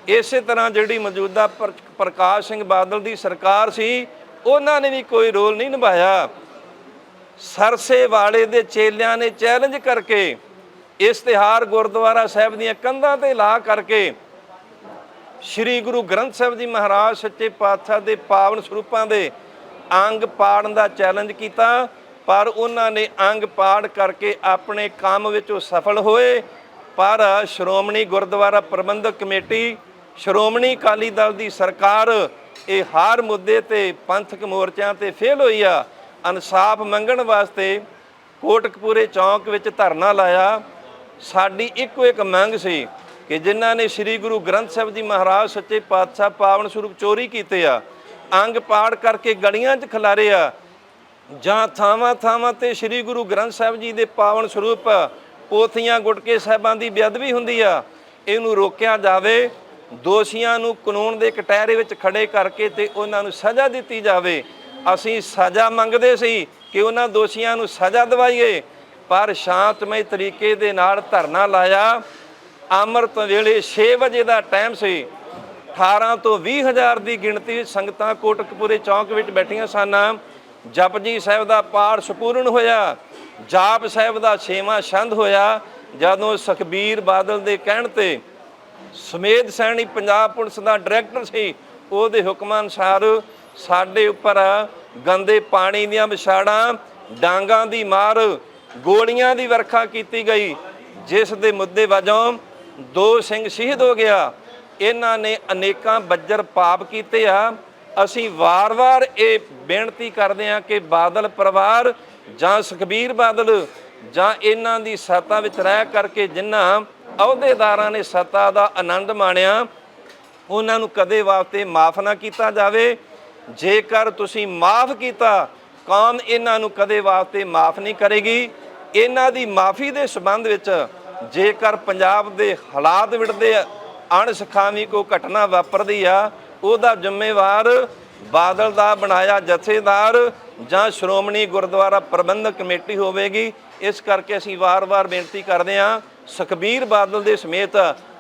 ਇਸੇ ਤਰ੍ਹਾਂ ਜਿਹੜੀ ਮੌਜੂਦਾ ਪ੍ਰ- ਪ੍ਰਕਾਸ਼ ਸਿੰਘ ਬਾਦਲ ਦੀ ਸਰਕਾਰ ਸੀ, ਉਹਨਾਂ ਨੇ ਵੀ ਕੋਈ ਰੋਲ ਨਹੀਂ ਨਿਭਾਇਆ। ਸਰਸੇ ਵਾਲੇ ਦੇ ਚੇਲਿਆਂ ਨੇ ਚੈਲੰਜ ਕਰਕੇ ਇਸ਼ਤਿਹਾਰ ਗੁਰਦੁਆਰਾ ਸਾਹਿਬ ਦੀਆਂ ਕੰਧਾਂ ਤੇ ਲਾ ਕਰਕੇ ਸ੍ਰੀ ਗੁਰੂ ਗ੍ਰੰਥ ਸਾਹਿਬ ਜੀ ਮਹਾਰਾਜ ਸੱਚੇ ਪਾਤਸ਼ਾਹ ਦੇ ਪਾਵਨ ਸਰੂਪਾਂ ਦੇ ਅੰਗ ਪਾੜਨ ਦਾ ਚੈਲੰਜ ਕੀਤਾ, ਪਰ ਉਹਨਾਂ ਨੇ ਅੰਗ ਪਾੜ ਕਰਕੇ ਆਪਣੇ ਕੰਮ ਵਿੱਚ ਉਹ ਸਫਲ ਹੋਏ। ਪਰ ਸ਼੍ਰੋਮਣੀ ਗੁਰਦੁਆਰਾ ਪ੍ਰਬੰਧਕ ਕਮੇਟੀ, ਸ਼੍ਰੋਮਣੀ ਅਕਾਲੀ ਦਲ ਦੀ ਸਰਕਾਰ ਇਹ ਹਰ ਮੁੱਦੇ ਤੇ ਪੰਥਕ ਮੋਰਚਿਆਂ ਤੇ ਫੇਲ ਹੋਈ ਆ। ਇਨਸਾਫ ਮੰਗਣ ਵਾਸਤੇ ਕੋਟਕਪੂਰੇ ਚੌਂਕ ਵਿੱਚ ਧਰਨਾ ਲਾਇਆ। ਸਾਡੀ ਇੱਕੋ ਇੱਕ ਮੰਗ ਸੀ ਕਿ ਜਿਨ੍ਹਾਂ ਨੇ ਸ੍ਰੀ ਗੁਰੂ ਗ੍ਰੰਥ ਸਾਹਿਬ ਜੀ ਮਹਾਰਾਜ ਸੱਚੇ ਪਾਤਸ਼ਾਹ ਪਾਵਨ ਸਰੂਪ ਚੋਰੀ ਕੀਤੇ ਆ, ਅੰਗ ਪਾੜ ਕਰਕੇ ਗਲੀਆਂ 'ਚ ਖਿਲਾਰੇ ਆ, ਜਾਂ ਥਾਵਾਂ ਥਾਵਾਂ ਤੇ ਸ੍ਰੀ ਗੁਰੂ ਗ੍ਰੰਥ ਸਾਹਿਬ ਜੀ ਦੇ ਪਾਵਨ ਸਰੂਪ ਪੋਥੀਆਂ, ਗੁਟਕੇ ਸਾਹਿਬਾਂ ਦੀ ਬੇਅਦਬੀ ਹੁੰਦੀ ਆ, ਇਹਨੂੰ ਰੋਕਿਆ ਜਾਵੇ, ਦੋਸ਼ੀਆਂ ਨੂੰ ਕਾਨੂੰਨ ਦੇ ਕਟਹਿਰੇ ਵਿੱਚ ਖੜੇ ਕਰਕੇ ਤੇ ਉਹਨਾਂ ਨੂੰ ਸਜ਼ਾ ਦਿੱਤੀ ਜਾਵੇ। ਅਸੀਂ ਸਜ਼ਾ ਮੰਗਦੇ ਸੀ ਕਿ ਉਹਨਾਂ ਦੋਸ਼ੀਆਂ ਨੂੰ ਸਜ਼ਾ ਦਿਵਾਈਏ। ਪਰ ਸ਼ਾਂਤਮਈ ਤਰੀਕੇ ਦੇ ਨਾਲ ਧਰਨਾ ਲਾਇਆ। ਅੰਮ੍ਰਿਤ ਵੇਲੇ 6 ਵਜੇ ਦਾ ਟਾਈਮ ਸੀ। 18 ਤੋਂ 20 ਹਜ਼ਾਰ ਦੀ ਗਿਣਤੀ ਸੰਗਤਾਂ ਕੋਟਕਪੂਰੇ ਚੌਂਕ ਵਿੱਚ ਬੈਠੀਆਂ ਸਨ। ਜਪਜੀ ਸਾਹਿਬ ਦਾ ਪਾਠ ਸੰਪੂਰਨ ਹੋਇਆ। ਜਾਪ ਸਾਹਿਬ ਦਾ ਛੇਵਾਂ ਛੰਦ ਹੋਇਆ। ਜਦੋਂ ਸੁਖਬੀਰ ਬਾਦਲ ਦੇ ਕਹਿਣ ਤੇ ਸਮੇਧ ਸੈਣੀ ਪੰਜਾਬ ਪੁਲਿਸ ਦਾ ਡਾਇਰੈਕਟਰ ਸੀ, ਉਹਦੇ ਹੁਕਮਾਂ ਅਨੁਸਾਰ ਸਾਡੇ ਉੱਪਰ ਗੰਦੇ ਪਾਣੀ ਦੀਆਂ ਵਿਛਾੜਾਂ, ਡਾਂਗਾਂ ਦੀ ਮਾਰ ਗੋਲੀਆਂ ਦੀ ਵਰਖਾ ਕੀਤੀ ਗਈ, ਜਿਸ ਦੇ ਮੁੱਦੇ ਵਜੋਂ ਦੋ ਸਿੰਘ ਸ਼ਹੀਦ ਹੋ ਗਿਆ। ਇਹਨਾਂ ਨੇ ਅਨੇਕਾਂ ਬੱਜਰ ਪਾਪ ਕੀਤੇ ਆ। ਅਸੀਂ ਵਾਰ-ਵਾਰ ਇਹ ਬੇਨਤੀ ਕਰਦੇ ਹਾਂ ਕਿ ਬਾਦਲ ਪਰਿਵਾਰ ਜਾਂ ਸੁਖਬੀਰ ਬਾਦਲ ਜਾਂ ਇਹਨਾਂ ਦੀ ਸੱਤਾ ਵਿੱਚ ਰਹਿ ਕਰਕੇ ਜਿਨ੍ਹਾਂ ਅਹੁਦੇਦਾਰਾਂ ਨੇ ਸੱਤਾ ਦਾ ਆਨੰਦ ਮਾਣਿਆ, ਉਹਨਾਂ ਨੂੰ ਕਦੇ ਵਾਸਤੇ ਮਾਫ ਨਾ ਕੀਤਾ ਜਾਵੇ। ਜੇਕਰ ਤੁਸੀਂ ਮਾਫ ਕੀਤਾ ਕੌਮ ਇਹਨਾਂ ਨੂੰ ਕਦੇ ਵਾਸਤੇ ਮਾਫ ਨਹੀਂ ਕਰੇਗੀ। ਇਹਨਾਂ ਦੀ ਮਾਫੀ ਦੇ ਸਬੰਧ ਵਿੱਚ ਜੇਕਰ ਪੰਜਾਬ ਦੇ ਹਾਲਾਤ ਵਿੜਦੇ ਅਣਸਖਾਵੀ ਕੋ ਘਟਨਾ ਵਾਪਰਦੀ ਆ, ਉਹਦਾ ਜ਼ਿੰਮੇਵਾਰ ਬਾਦਲ ਦਾ ਬਣਾਇਆ ਜਥੇਦਾਰ ਜਾਂ ਸ਼੍ਰੋਮਣੀ ਗੁਰਦੁਆਰਾ ਪ੍ਰਬੰਧਕ ਕਮੇਟੀ ਹੋਵੇਗੀ। ਇਸ ਕਰਕੇ ਅਸੀਂ ਵਾਰ-ਵਾਰ ਬੇਨਤੀ ਕਰਦੇ ਹਾਂ, ਸੁਖਬੀਰ ਬਾਦਲ ਦੇ ਸਮੇਤ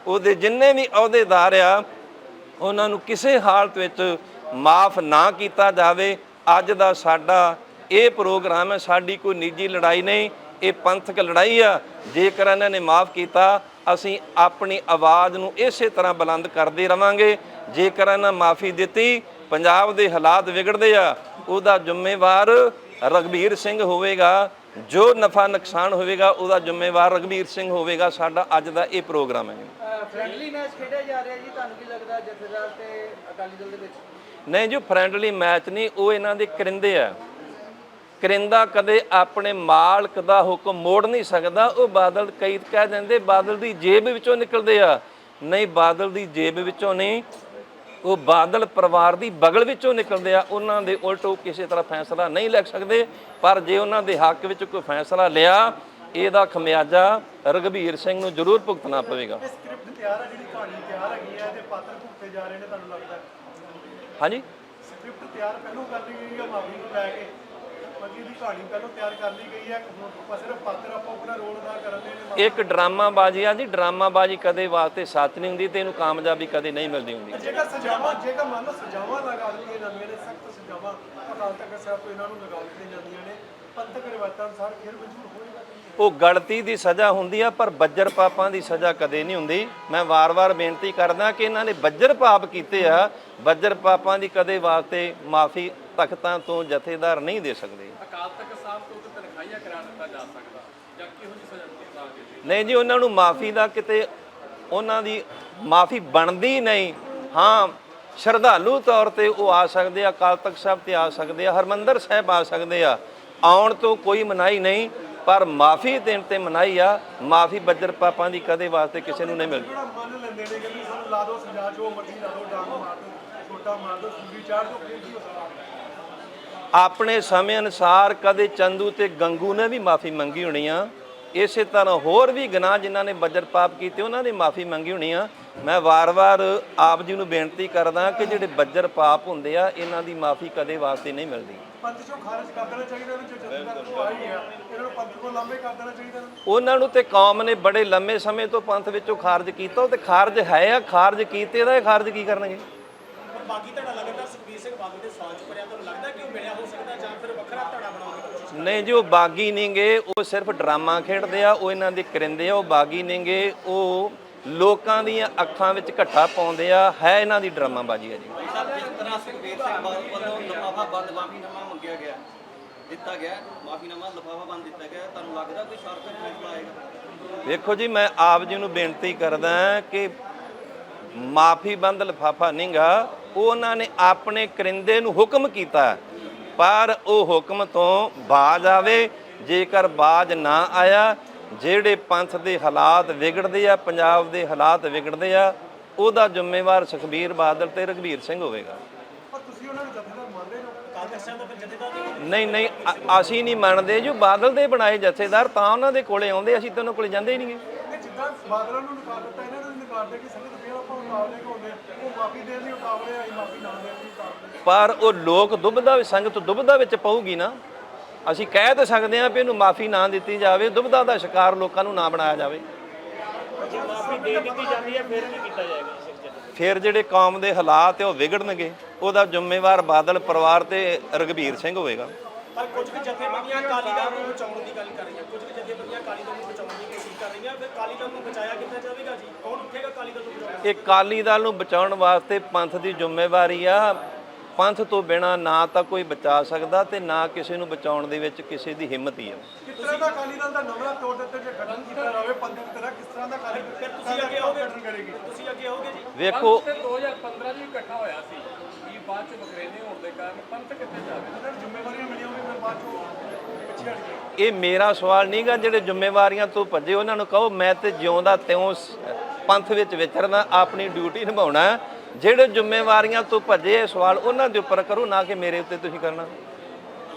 ਉਹਦੇ ਜਿੰਨੇ ਵੀ ਅਹੁਦੇਦਾਰ ਆ, ਉਹਨਾਂ ਨੂੰ ਕਿਸੇ ਹਾਲਤ ਵਿੱਚ ਮਾਫ ਨਾ ਕੀਤਾ ਜਾਵੇ। ਅੱਜ ਦਾ ਸਾਡਾ ਇਹ ਪ੍ਰੋਗਰਾਮ ਹੈ, ਸਾਡੀ ਕੋਈ ਨਿੱਜੀ ਲੜਾਈ ਨਹੀਂ, ਇਹ ਪੰਥਕ ਲੜਾਈ ਆ। ਜੇਕਰ ਇਹਨਾਂ ਨੇ ਮਾਫ ਕੀਤਾ, ਅਸੀਂ ਆਪਣੀ ਆਵਾਜ਼ ਨੂੰ ਇਸੇ ਤਰ੍ਹਾਂ ਬੁਲੰਦ ਕਰਦੇ ਰਵਾਂਗੇ। ਜੇਕਰ ਇਹਨਾਂ ਮਾਫੀ ਦਿੱਤੀ, ਪੰਜਾਬ ਦੇ ਹਾਲਾਤ ਵਿਗੜਦੇ ਆ, ਉਹਦਾ ਜ਼ਿੰਮੇਵਾਰ ਰਗਵੀਰ ਸਿੰਘ ਹੋਵੇਗਾ। ਜੋ ਨਫਾ ਨੁਕਸਾਨ ਹੋਵੇਗਾ, ਉਹਦਾ ਜ਼ਿੰਮੇਵਾਰ ਰਗਵੀਰ ਸਿੰਘ ਹੋਵੇਗਾ। ਸਾਡਾ ਅੱਜ ਦਾ ਇਹ ਪ੍ਰੋਗਰਾਮ ਹੈ। ਫ੍ਰੈਂਡਲੀ ਮੈਚ ਖੇਡਿਆ ਜਾ ਰਿਹਾ ਜੀ, ਤੁਹਾਨੂੰ ਕੀ ਲੱਗਦਾ ਜਥੇਦਾਰ ਤੇ ਅਕਾਲੀ ਦਲ ਦੇ ਵਿੱਚ? ਨਹੀਂ ਜੋ ਫ੍ਰੈਂਡਲੀ ਮੈਚ ਨਹੀਂ, ਉਹ ਇਹਨਾਂ ਦੇ ਕਰਿੰਦੇ ਆ। ਕਰਿੰਦਾ ਕਦੇ ਆਪਣੇ ਮਾਲਕ ਦਾ ਹੁਕਮ ਮੋੜ ਨਹੀਂ ਸਕਦਾ, ਉਹ ਬਾਦਲ ਕਈ ਕਹਿ ਦਿੰਦੇ, ਬਾਦਲ ਦੀ ਜੇਬ ਵਿੱਚੋਂ ਨਿਕਲਦੇ ਆ। ਨਹੀਂ, ਬਾਦਲ ਦੀ ਜੇਬ ਵਿੱਚੋਂ ਨਹੀਂ, ਉਹ ਬਾਦਲ ਪਰਿਵਾਰ ਦੀ ਬਗਲ ਵਿੱਚੋਂ ਨਿਕਲਦੇ ਆ। ਉਹਨਾਂ ਦੇ ਉਲਟ ਉਹ ਕਿਸੇ ਤਰ੍ਹਾਂ ਫੈਸਲਾ ਨਹੀਂ ਲੈ ਸਕਦੇ, ਪਰ ਜੇ ਉਹਨਾਂ ਦੇ ਹੱਕ ਵਿੱਚ ਕੋਈ ਫੈਸਲਾ ਲਿਆ, ਇਹਦਾ ਖਮਿਆਜਾ ਰਗਵੀਰ ਸਿੰਘ ਨੂੰ ਜ਼ਰੂਰ ਭੁਗਤਣਾ ਪਵੇਗਾ। ਸਕ੍ਰਿਪਟ ਤਿਆਰ ਹੈ ਜਿਹੜੀ ਕਹਾਣੀ ਤਿਆਰ ਹੈਗੀ ਹੈ ਤੇ ਪਾਤਰ ਭੁਗਤੇ ਜਾ ਰਹੇ ਨੇ, ਤੁਹਾਨੂੰ ਲੱਗਦਾ? ਹਾਂਜੀ? ਸਕ੍ਰਿਪਟ ਤਿਆਰ ਪਹਿਲਾਂ ਕਰ ਲਈ ਗਈ ਹੈ ਮਾਫੀ ਨੂੰ ਲੈ ਕੇ। ਬਾਕੀ ਦੀ ਕਹਾਣੀ ਪਹਿਲਾਂ ਤਿਆਰ ਕਰ ਲਈ ਗਈ ਹੈ ਹੁਣ ਆਪਾਂ ਸਿਰਫ ਪਾਤਰ ਆਪਾਂ ਆਪਣਾ ਰੋਲ ਅਦਾ ਕਰਨ ਦੇ ਨੇ ਇੱਕ ਡਰਾਮਾਬਾਜ਼ੀ ਆ ਜੀ ਡਰਾਮਾਬਾਜ਼ੀ ਕਦੇ ਵਾਸਤੇ ਸੱਚ ਨਹੀਂ ਹੁੰਦੀ ਤੇ ਇਹਨੂੰ ਕਾਮਯਾਬੀ ਕਦੇ ਨਹੀਂ ਮਿਲਦੀ ਹੁੰਦੀ। ਜੇਕਰ ਸਜ਼ਾਵਾਂ ਜੇਕਰ ਮੰਨ ਲਓ ਸਜ਼ਾਵਾਂ ਲਗਾ ਦਿੱਤੀਆਂ ਜਾਂਦੀਆਂ ਨੇ ਸਖਤ ਸਜ਼ਾਵਾਂ ਅਕਾਲ ਤਖਤ ਸਾਹਿਬ ਤੋਂ ਇਹਨਾਂ ਨੂੰ ਲਗਾ ਦਿੱਤੀਆਂ ਜਾਂਦੀਆਂ ਨੇ। ਪੰਥਕ ਰਿਵਾਇਤਾਂ ਅਨੁਸਾਰ ਫਿਰ ਮਨਜ਼ੂਰ ਹੋਏਗਾ ਉਹ ਗਲਤੀ ਦੀ ਸਜ਼ਾ ਹੁੰਦੀ ਆ ਪਰ ਬੱਜਰ ਪਾਪਾਂ ਦੀ ਸਜ਼ਾ ਕਦੇ ਨਹੀਂ ਹੁੰਦੀ। ਮੈਂ ਵਾਰ-ਵਾਰ ਬੇਨਤੀ ਕਰਦਾ ਕਿ ਇਹਨਾਂ ਨੇ ਬੱਜਰ ਪਾਪ ਕੀਤੇ ਆ ਬੱਜਰ ਪਾਪਾਂ ਦੀ ਕਦੇ ਵਾਸਤੇ ਮਾਫੀ ਤਖਤਾਂ ਤੋਂ ਜਥੇਦਾਰ ਨਹੀਂ ਦੇ ਸਕਦੇ। ਅਕਾਲ ਤਖਤ ਸਾਹਿਬ ਤੋਂ ਤੇ ਤਨਖਾਹੀਆਂ ਕਰਾ ਦਿੱਤਾ ਜਾ ਸਕਦਾ ਜਾਂ ਕਿਹੋ ਜਿਹੀ ਸਜ਼ਾ ਦਿੱਤੀ? ਜਾਵੇ ਨਹੀਂ ਜੀ ਉਹਨਾਂ ਨੂੰ ਮਾਫੀ ਦਾ ਕਿਤੇ ਉਹਨਾਂ ਦੀ ਮਾਫੀ ਬਣਦੀ ਨਹੀਂ। ਹਾਂ ਸ਼ਰਧਾਲੂ ਤੌਰ ਤੇ ਉਹ ਆ ਸਕਦੇ ਆ ਅਕਾਲ ਤਖਤ ਸਾਹਿਬ ਤੇ ਆ ਸਕਦੇ ਆ ਹਰਮੰਦਰ ਸਾਹਿਬ ਆ ਸਕਦੇ ਆ। ਆਉਣ ਤੋਂ ਕੋਈ ਮਨਾਈ ਨਹੀਂ। ਪਰ ਮਾਫੀ ਦੇਣ ਤੇ ਮਨਾਈ ਆ ਮਾਫੀ ਬੱਜਰ ਪਾਪਾਂ ਦੀ ਕਦੇ ਵਾਸਤੇ ਕਿਸੇ ਨੂੰ ਨਹੀਂ ਮਿਲਦੀ। ਜਿਹੜਾ ਮੰਨ ਲੈਂਦੇ ਨੇ ਕਿ ਵੀ ਸਾਨੂੰ ਲਾ ਦਿਓ ਸਜ਼ਾ ਜੋ ਮਰਜ਼ੀ ਲਾ ਦਿਓ ਡਾਂਗ ਮਾਰ ਦਿਓ ਛੋਟਾ ਮਾਰ ਦਿਓ ਸੂਲੀ ਚਾੜ ਦਿਓ ਫਿਰ ਕੀ ਹੋ ਸਕਦਾ। ਆਪਣੇ ਸਮੇਂ ਅਨੁਸਾਰ ਕਦੇ ਚੰਦੂ ਤੇ ਗੰਗੂ ਨੇ ਵੀ ਮਾਫੀ ਮੰਗੀ ਹੋਣੀ ਆ। ਇਸੇ ਤਰ੍ਹਾਂ ਹੋਰ ਵੀ ਗੁਨਾਹ ਜਿਨ੍ਹਾਂ ਨੇ ਬੱਜਰ ਪਾਪ ਕੀਤੇ ਉਹਨਾਂ ਨੇ ਮਾਫੀ ਮੰਗੀ ਹੋਣੀ ਆ। ਮੈਂ ਵਾਰ-ਵਾਰ ਆਪ ਜੀ ਨੂੰ ਬੇਨਤੀ ਕਰਦਾ ਕਿ ਜਿਹੜੇ ਬੱਜਰ ਪਾਪ ਹੁੰਦੇ ਆ ਇਹਨਾਂ ਦੀ ਮਾਫੀ ਕਦੇ ਵਾਸਤੇ ਨਹੀਂ ਮਿਲਦੀ। ਪੰਥ ਚੋਂ ਖਾਰਜ ਕਰ ਦੇਣਾ ਚਾਹੀਦਾ ਇਹਨਾਂ ਜੋ ਜਥੇਦਾਰ ਤੋਂ ਆ ਹੀ ਗਿਆ ਇਹਨਾਂ ਨੂੰ ਪੰਥ ਕੋਲ ਲਾਂਭੇ ਕਰ ਦੇਣਾ ਚਾਹੀਦਾ ਇਹਨਾਂ ਨੂੰ। ਉਹਨਾਂ ਨੂੰ ਤੇ ਕੌਮ ਨੇ ਬੜੇ ਲੰਮੇ ਸਮੇਂ ਤੋਂ ਪੰਥ ਵਿੱਚੋਂ ਖਾਰਜ ਕੀਤਾ ਉਹ ਤੇ ਖਾਰਜ ਹੈ ਆ ਖਾਰਜ ਕੀਤੇ ਦਾ ਇਹ ਖਾਰਜ ਕੀ ਕਰਨਗੇ ਬਾਕੀ ਧੜਾ ਲਗਾਤਾਰ ਸੁਖਬੀਰ ਸਿੰਘ ਬਾਦਲ ਦੇ ਸਵਾਲ ਚ ਪੜਿਆ ਤੁਹਾਨੂੰ ਲੱਗਦਾ ਕਿ ਉਹ ਮਿਲਿਆ ਹੋ ਸਕਦਾ ਜਾਂ ਫਿਰ ਵੱਖਰਾ ਧੜਾ ਬਣਾਉਣ ਦੀ ਕੋਸ਼ਿਸ਼ ਨਹੀਂ ਜੀ ਉਹ ਬਾਗੀ ਨਹੀਂਗੇ ਉਹ ਸਿਰਫ ਡਰਾਮਾ ਖੇਡਦੇ ਆ ਉਹ ਇਹਨਾਂ ਦੇ ਕਰਿੰਦੇ ਆ ਉਹ ਬਾਗੀ ਨਹੀਂਗੇ ਉਹ ਲੋਕਾਂ ਦੀਆਂ ਅੱਖਾਂ ਵਿੱਚ ਘੱਟਾ ਪਾਉਂਦੇ ਆ ਹੈ ਇਹਨਾਂ ਦੀ ਡਰਾਮਾਬਾਜ਼ੀ ਆ ਜੀ ਸਾਹਿਬ ਜਿਸ ਤਰ੍ਹਾਂ ਸੁਖਬੀਰ ਸਿੰਘ ਬਾਦਲ ਵੱਲੋਂ ਲਫਾਫਾ ਬੰਦ ਮੰਗਿਆ ਗਿਆ ਦਿੱਤਾ ਗਿਆ ਮਾਫੀਨਾਮਾ ਲਫਾਫਾ ਬੰਦ ਦਿੱਤਾ ਗਿਆ ਤੁਹਾਨੂੰ ਲੱਗਦਾ ਕੋਈ ਸ਼ਾਰਪ ਫੈਸਲਾ ਆਏਗਾ? ਵੇਖੋ ਜੀ, ਮੈਂ ਆਪ ਜੀ ਨੂੰ ਬੇਨਤੀ ਕਰਦਾ ਕਿ ਮਾਫੀ ਬੰਦ ਲਫਾਫਾ ਨਹੀਂਗਾ। ਉਹਨਾਂ ਨੇ ਆਪਣੇ ਕਰਿੰਦੇ ਨੂੰ ਹੁਕਮ ਕੀਤਾ ਪਰ ਉਹ ਹੁਕਮ ਤੋਂ ਬਾਜ ਆਵੇ। ਜੇਕਰ ਬਾਜ ਨਾ ਆਇਆ, ਜਿਹੜੇ ਪੰਥ ਦੇ ਹਾਲਾਤ ਵਿਗੜਦੇ ਆ, ਪੰਜਾਬ ਦੇ ਹਾਲਾਤ ਵਿਗੜਦੇ ਆ, ਉਹਦਾ ਜ਼ਿੰਮੇਵਾਰ ਸੁਖਬੀਰ ਬਾਦਲ ਤੇ ਰਘਬੀਰ ਸਿੰਘ ਹੋਵੇਗਾ ਪਰ ਤੁਸੀਂ ਉਹਨਾਂ ਨੂੰ ਜਥੇਦਾਰ ਮੰਨਦੇ ਹੋ ਕਾਲ ਤਖਤ ਸਾਹਿਬ ਦਾ ਫਿਰ ਜਥੇਦਾਰ ਨਹੀਂ ਨਹੀਂ ਅ- ਅਸੀਂ ਨਹੀਂ ਮੰਨਦੇ ਜੋ ਬਾਦਲ ਦੇ ਬਣਾਏ ਜਥੇਦਾਰ ਤਾਂ ਉਹਨਾਂ ਦੇ ਕੋਲੇ ਆਉਂਦੇ ਅਸੀਂ ਤਾਂ ਉਹਨਾਂ ਕੋਲੇ ਜਾਂਦੇ ਹੀ ਨਹੀਂਗੇ ਇਹ ਜਿੱਦਾਂ ਬਾਦਲਾਂ ਨੂੰ ਨਕਾਰ ਦਿੱਤਾ ਇਹਨਾਂ ਨੂੰ ਵੀ ਨਕਾਰਦੇ ਕਿ ਸੰਗਤ ਫੇਰ ਆਪਾਂ ਉਤਾਵਲੇ ਹੁੰਦੇ ਉਹ ਮਾਫੀ ਦੇਣ ਦੀ ਉਤਾਵਲੇ ਆਈ ਮਾਫੀ ਨਾ ਦੇਣ ਦੀ ਉਤਾਵਲੇ ਪਰ ਉਹ ਲੋਕ ਦੁਬਦਾ ਸੰਗਤ ਦੁਬਦਾ ਵਿੱਚ ਪਊਗੀ ਨਾ। ਅਸੀਂ ਕਹਿ ਤਾਂ ਸਕਦੇ ਹਾਂ ਵੀ ਇਹਨੂੰ ਮਾਫੀ ਨਾ ਦਿੱਤੀ ਜਾਵੇ ਦੁਬਦਾ ਦਾ ਸ਼ਿਕਾਰ ਲੋਕਾਂ ਨੂੰ ਨਾ ਬਣਾਇਆ ਜਾਵੇ। ਮਾਫੀ ਦੇ ਦਿੱਤੀ ਜਾਂਦੀ ਹੈ ਫਿਰ ਕੀ ਕੀਤਾ ਜਾਏਗਾ ਫਿਰ ਜਿਹੜੇ ਕੌਮ ਦੇ ਹਾਲਾਤ ਹੈ ਉਹ ਵਿਗੜਨਗੇ। ਉਹਦਾ ਜ਼ਿੰਮੇਵਾਰ ਬਾਦਲ ਪਰਿਵਾਰ ਤੇ ਰਗਵੀਰ ਸਿੰਘ ਹੋਵੇਗਾ। ਪਰ ਕੁਝ ਕੁ ਜਥੇਬੰਦੀਆਂ ਅਕਾਲੀ ਦਲ ਨੂੰ ਬਚਾਉਣ ਦੀ ਗੱਲ ਕਰ ਰਹੀਆਂ ਕੁਝ ਕੁ ਜਥੇਬੰਦੀਆਂ ਅਕਾਲੀ ਦਲ ਨੂੰ ਬਚਾਉਣ ਦੀ ਕੋਸ਼ਿਸ਼ ਕਰ ਰਹੀਆਂ ਫਿਰ ਅਕਾਲੀ ਦਲ ਨੂੰ ਬਚਾਇਆ ਕਿੱਦਾਂ ਜਾਵੇਗਾ ਜੀ? ਕੌਣ ਉੱਠੇਗਾ ਅਕਾਲੀ ਦਲ ਨੂੰ ਬਚਾਉਣ? ਇਹ ਕਾਲੀ ਦਲ ਨੂੰ ਬਚਾਉਣ ਵਾਸਤੇ ਪੰਥ ਦੀ ਜ਼ਿੰਮੇਵਾਰੀ ਆ ਪੰਥ ਤੋਂ ਬਿਨਾ ਨਾ ਤਾਂ ਕੋਈ ਬਚਾ ਸਕਦਾ ਤੇ ਨਾ ਕਿਸੇ ਨੂੰ ਬਚਾਉਣ ਦੇ ਵਿੱਚ ਕਿਸੇ ਦੀ ਹਿੰਮਤ ਹੀ ਆ ਕਿਸ ਤਰ੍ਹਾਂ ਦਾ ਅਕਾਲੀ ਦਲ ਦਾ ਨਵਾਂ ਤੌਰ ਦੇ ਉੱਤੇ ਜੇ ਗਠਨ ਕੀਤਾ ਜਾਵੇ ਪੰਥਕ ਤਰ੍ਹਾਂ ਕਿਸ ਤਰ੍ਹਾਂ ਦਾ ਅਕਾਲੀ ਦਲ ਫਿਰ ਤੁਸੀਂ ਅੱਗੇ ਆਓਗੇ ਗਠਨ ਕਰੇਗੀ? ਤੁਸੀਂ ਅੱਗੇ ਆਓਗੇ ਜੀ। ਵੇਖੋ ਤੇ 2015 ਚ ਵੀ ਇਕੱਠਾ ਹੋਇਆ ਸੀ ਇਹ ਬਾਅਦ ਚ ਵਖਰੇਵੇਂ ਹੋਣ ਦੇ ਕਾਰਨ ਪੰਥ ਕਿੱਥੇ ਜਾਵੇ ਉਹਨਾਂ ਨੂੰ ਜ਼ਿੰਮੇਵਾਰੀਆਂ ਮਿਲੀਆਂ ਹੋਣਗੀਆਂ ਫਿਰ ਬਾਅਦ ਚੋਂ ਪਿੱਛੇ ਹਟ ਗਏ। ਇਹ ਮੇਰਾ ਸਵਾਲ ਨਹੀਂਗਾ ਜਿਹੜੇ ਜ਼ਿੰਮੇਵਾਰੀਆਂ ਤੋਂ ਭੱਜੇ ਉਹਨਾਂ ਨੂੰ ਕਹੋ ਮੈਂ ਤੇ ਜਿਉਂਦਾ ਤਿਉਂ ਪੰਥ ਵਿੱਚ ਵਿਚਰਨਾ ਆਪਣੀ ਡਿਊਟੀ ਨਿਭਾਉਣਾ। ਹੈ। ਜਿਹੜੇ ਜ਼ਿੰਮੇਵਾਰੀਆਂ ਤੋਂ ਭੱਜੇ ਸਵਾਲ ਉਹਨਾਂ ਦੇ ਉੱਪਰ ਕਰੋ ਨਾ ਕਿ ਮੇਰੇ ਉੱਤੇ ਤੁਸੀਂ ਕਰਨਾ।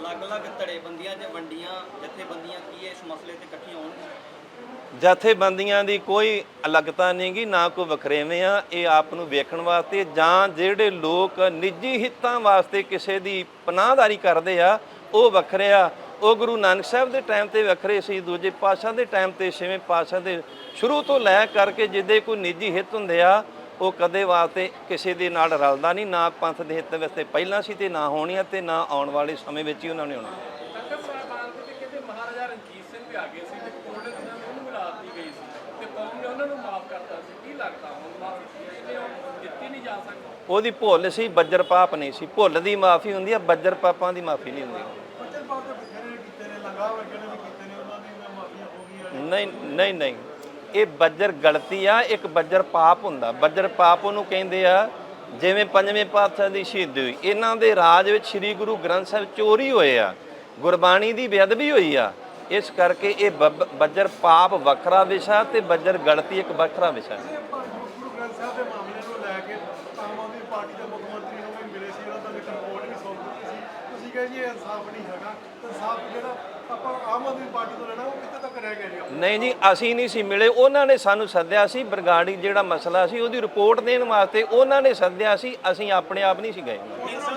ਅਲੱਗ-ਅਲੱਗ ਧੜੇਬੰਦੀਆਂ ਤੇ ਵੰਡੀਆਂ ਜਥੇਬੰਦੀਆਂ ਕੀ ਇਸ ਮਸਲੇ ਤੇ ਇਕੱਠੀਆਂ ਹੋਣਗੀਆਂ? ਜਥੇਬੰਦੀਆਂ ਦੀ ਕੋਈ ਅਲੱਗਤਾ ਨਹੀਂਗੀ ਨਾ ਕੋਈ ਵਖਰੇਵੇਂ ਆ ਇਹ ਆਪ ਨੂੰ ਵੇਖਣ ਵਾਸਤੇ ਜਾਂ ਜਿਹੜੇ ਲੋਕ ਨਿੱਜੀ ਹਿੱਤਾਂ ਵਾਸਤੇ ਕਿਸੇ ਦੀ ਪਨਾਹਦਾਰੀ ਕਰਦੇ ਆ ਉਹ ਵੱਖਰੇ ਆ। ਉਹ ਗੁਰੂ ਨਾਨਕ ਸਾਹਿਬ ਦੇ ਟਾਈਮ ਤੇ ਵੱਖਰੇ ਸੀ ਦੂਜੇ ਪਾਤਸ਼ਾਹ ਦੇ ਟਾਈਮ ਤੇ ਛੇਵੇਂ ਪਾਤਸ਼ਾਹ ਦੇ ਸ਼ੁਰੂ ਤੋਂ ਲੈ ਕਰਕੇ ਜਿੱਦੇ ਕੋਈ ਨਿੱਜੀ ਹਿੱਤ ਹੁੰਦੇ ਆ ਉਹ ਕਦੇ ਵਾਸਤੇ ਕਿਸੇ ਦੇ ਨਾਲ ਰਲਦਾ ਨਹੀਂ ਨਾ ਪੰਥ ਦੇ ਹਿੱਤ ਵਾਸਤੇ ਪਹਿਲਾਂ ਸੀ ਤੇ ਨਾ ਹੋਣੀਆਂ ਤੇ ਨਾ ਆਉਣ ਵਾਲੇ ਸਮੇਂ ਵਿੱਚ ਹੀ ਉਹਨਾਂ ਨੇ ਹੋਣਾ ਤਖਤ ਸਾਹਿਬਾਨ ਤੇ ਕਹਿੰਦੇ ਮਹਾਰਾਜਾ ਰਣਜੀਤ ਸਿੰਘ ਵੀ ਆ ਗਏ ਸੀ ਤੇ ਕੋਲਡ ਦਿਨਾਂ ਨੂੰ ਉਹਨੂੰ ਮਿਲਾ ਦਿੱਤੀ ਗਈ ਸੀ ਤੇ ਕੌਮ ਨੇ ਉਹਨਾਂ ਨੂੰ ਮਾਫ ਕਰਤਾ ਸੀ। ਕੀ ਲੱਗਦਾ ਹੁਣ ਮਾਫੀ ਇਹਨੇ ਦਿੱਤੀ ਨਹੀਂ ਜਾ ਸਕਦੀ? ਉਹਦੀ ਭੁੱਲ ਸੀ ਬੱਜਰ ਪਾਪ ਨਹੀਂ ਸੀ। ਭੁੱਲ ਦੀ ਮਾਫੀ ਹੁੰਦੀ ਆ ਬੱਜਰ ਪਾਪਾਂ ਦੀ ਮਾਫੀ ਨਹੀਂ ਹੁੰਦੀ। ਬਥੇਰੇ ਕੀਤੇ ਨੇ ਵੀ ਕੀਤੇ ਨੇ ਉਹਨਾਂ ਦੀ ਹੋ ਨਹੀਂ ਨਹੀਂ ਨਹੀਂ। ਇਹ ਬੱਜਰ ਗਲਤੀ ਆ, ਇੱਕ ਬੱਜਰ ਪਾਪ ਹੁੰਦਾ। ਬੱਜਰ ਪਾਪ ਉਹਨੂੰ ਕਹਿੰਦੇ ਆ, ਜਿਵੇਂ ਪੰਜਵੇਂ ਪਾਤਸ਼ਾਹ ਦੀ ਸ਼ਹੀਦੀ ਹੋਈ। ਇਹਨਾਂ ਦੇ ਰਾਜ ਵਿੱਚ ਸ੍ਰੀ ਗੁਰੂ ਗ੍ਰੰਥ ਸਾਹਿਬ ਚੋਰੀ ਹੋਏ ਆ। ਗੁਰਬਾਣੀ ਦੀ ਬੇਅਦਬੀ ਹੋਈ ਆ। ਇਸ ਕਰਕੇ ਇਹ ਬੱਬ- ਬੱਜਰ ਪਾਪ ਵੱਖਰਾ ਵਿਸ਼ਾ ਤੇ ਬੱਜਰ ਗਲਤੀ ਇੱਕ ਵੱਖਰਾ ਵਿਸ਼ਾ। ਹੈ ਗੁਰੂ ਗ੍ਰੰਥ ਸਾਹਿਬ ਦੇ ਮਾਮਲੇ ਨੂੰ ਲੈ ਕੇ ਆਮ ਆਦਮੀ ਪਾਰਟੀ ਦੇ ਮੁੱਖ ਮੰਤਰੀ ਨੂੰ ਵੀ ਮਿਲੇ ਸੀ, ਉਹਨਾਂ ਦਾ ਰਿਪੋਰਟ ਵੀ ਸੌਂਪ ਦਿੱਤੀ ਸੀ। ਤੁਸੀਂ ਕਹੇ ਇਨਸਾਫ ਨਹੀਂ ਹੈਗਾ। ਇਨਸਾਫ ਜਿਹੜਾ ਆਪਾਂ ਆਮ ਆਦਮੀ ਪਾਰਟੀ ਤੋਂ ਲੈਣਾ, ਉਹ ਰਹਿ ਗਿਆ ਜੀ ਨਹੀਂ ਜੀ ਅਸੀਂ ਨਹੀਂ ਸੀ ਮਿਲੇ। ਉਹਨਾਂ ਨੇ ਸਾਨੂੰ ਸੱਦਿਆ ਸੀ ਬਰਗਾੜੀ ਜਿਹੜਾ ਮਸਲਾ ਸੀ ਉਹਦੀ ਰਿਪੋਰਟ ਦੇਣ ਵਾਸਤੇ ਉਹਨਾਂ ਨੇ ਸੱਦਿਆ ਸੀ ਅਸੀਂ ਆਪਣੇ ਆਪ ਨਹੀਂ ਸੀ ਗਏ।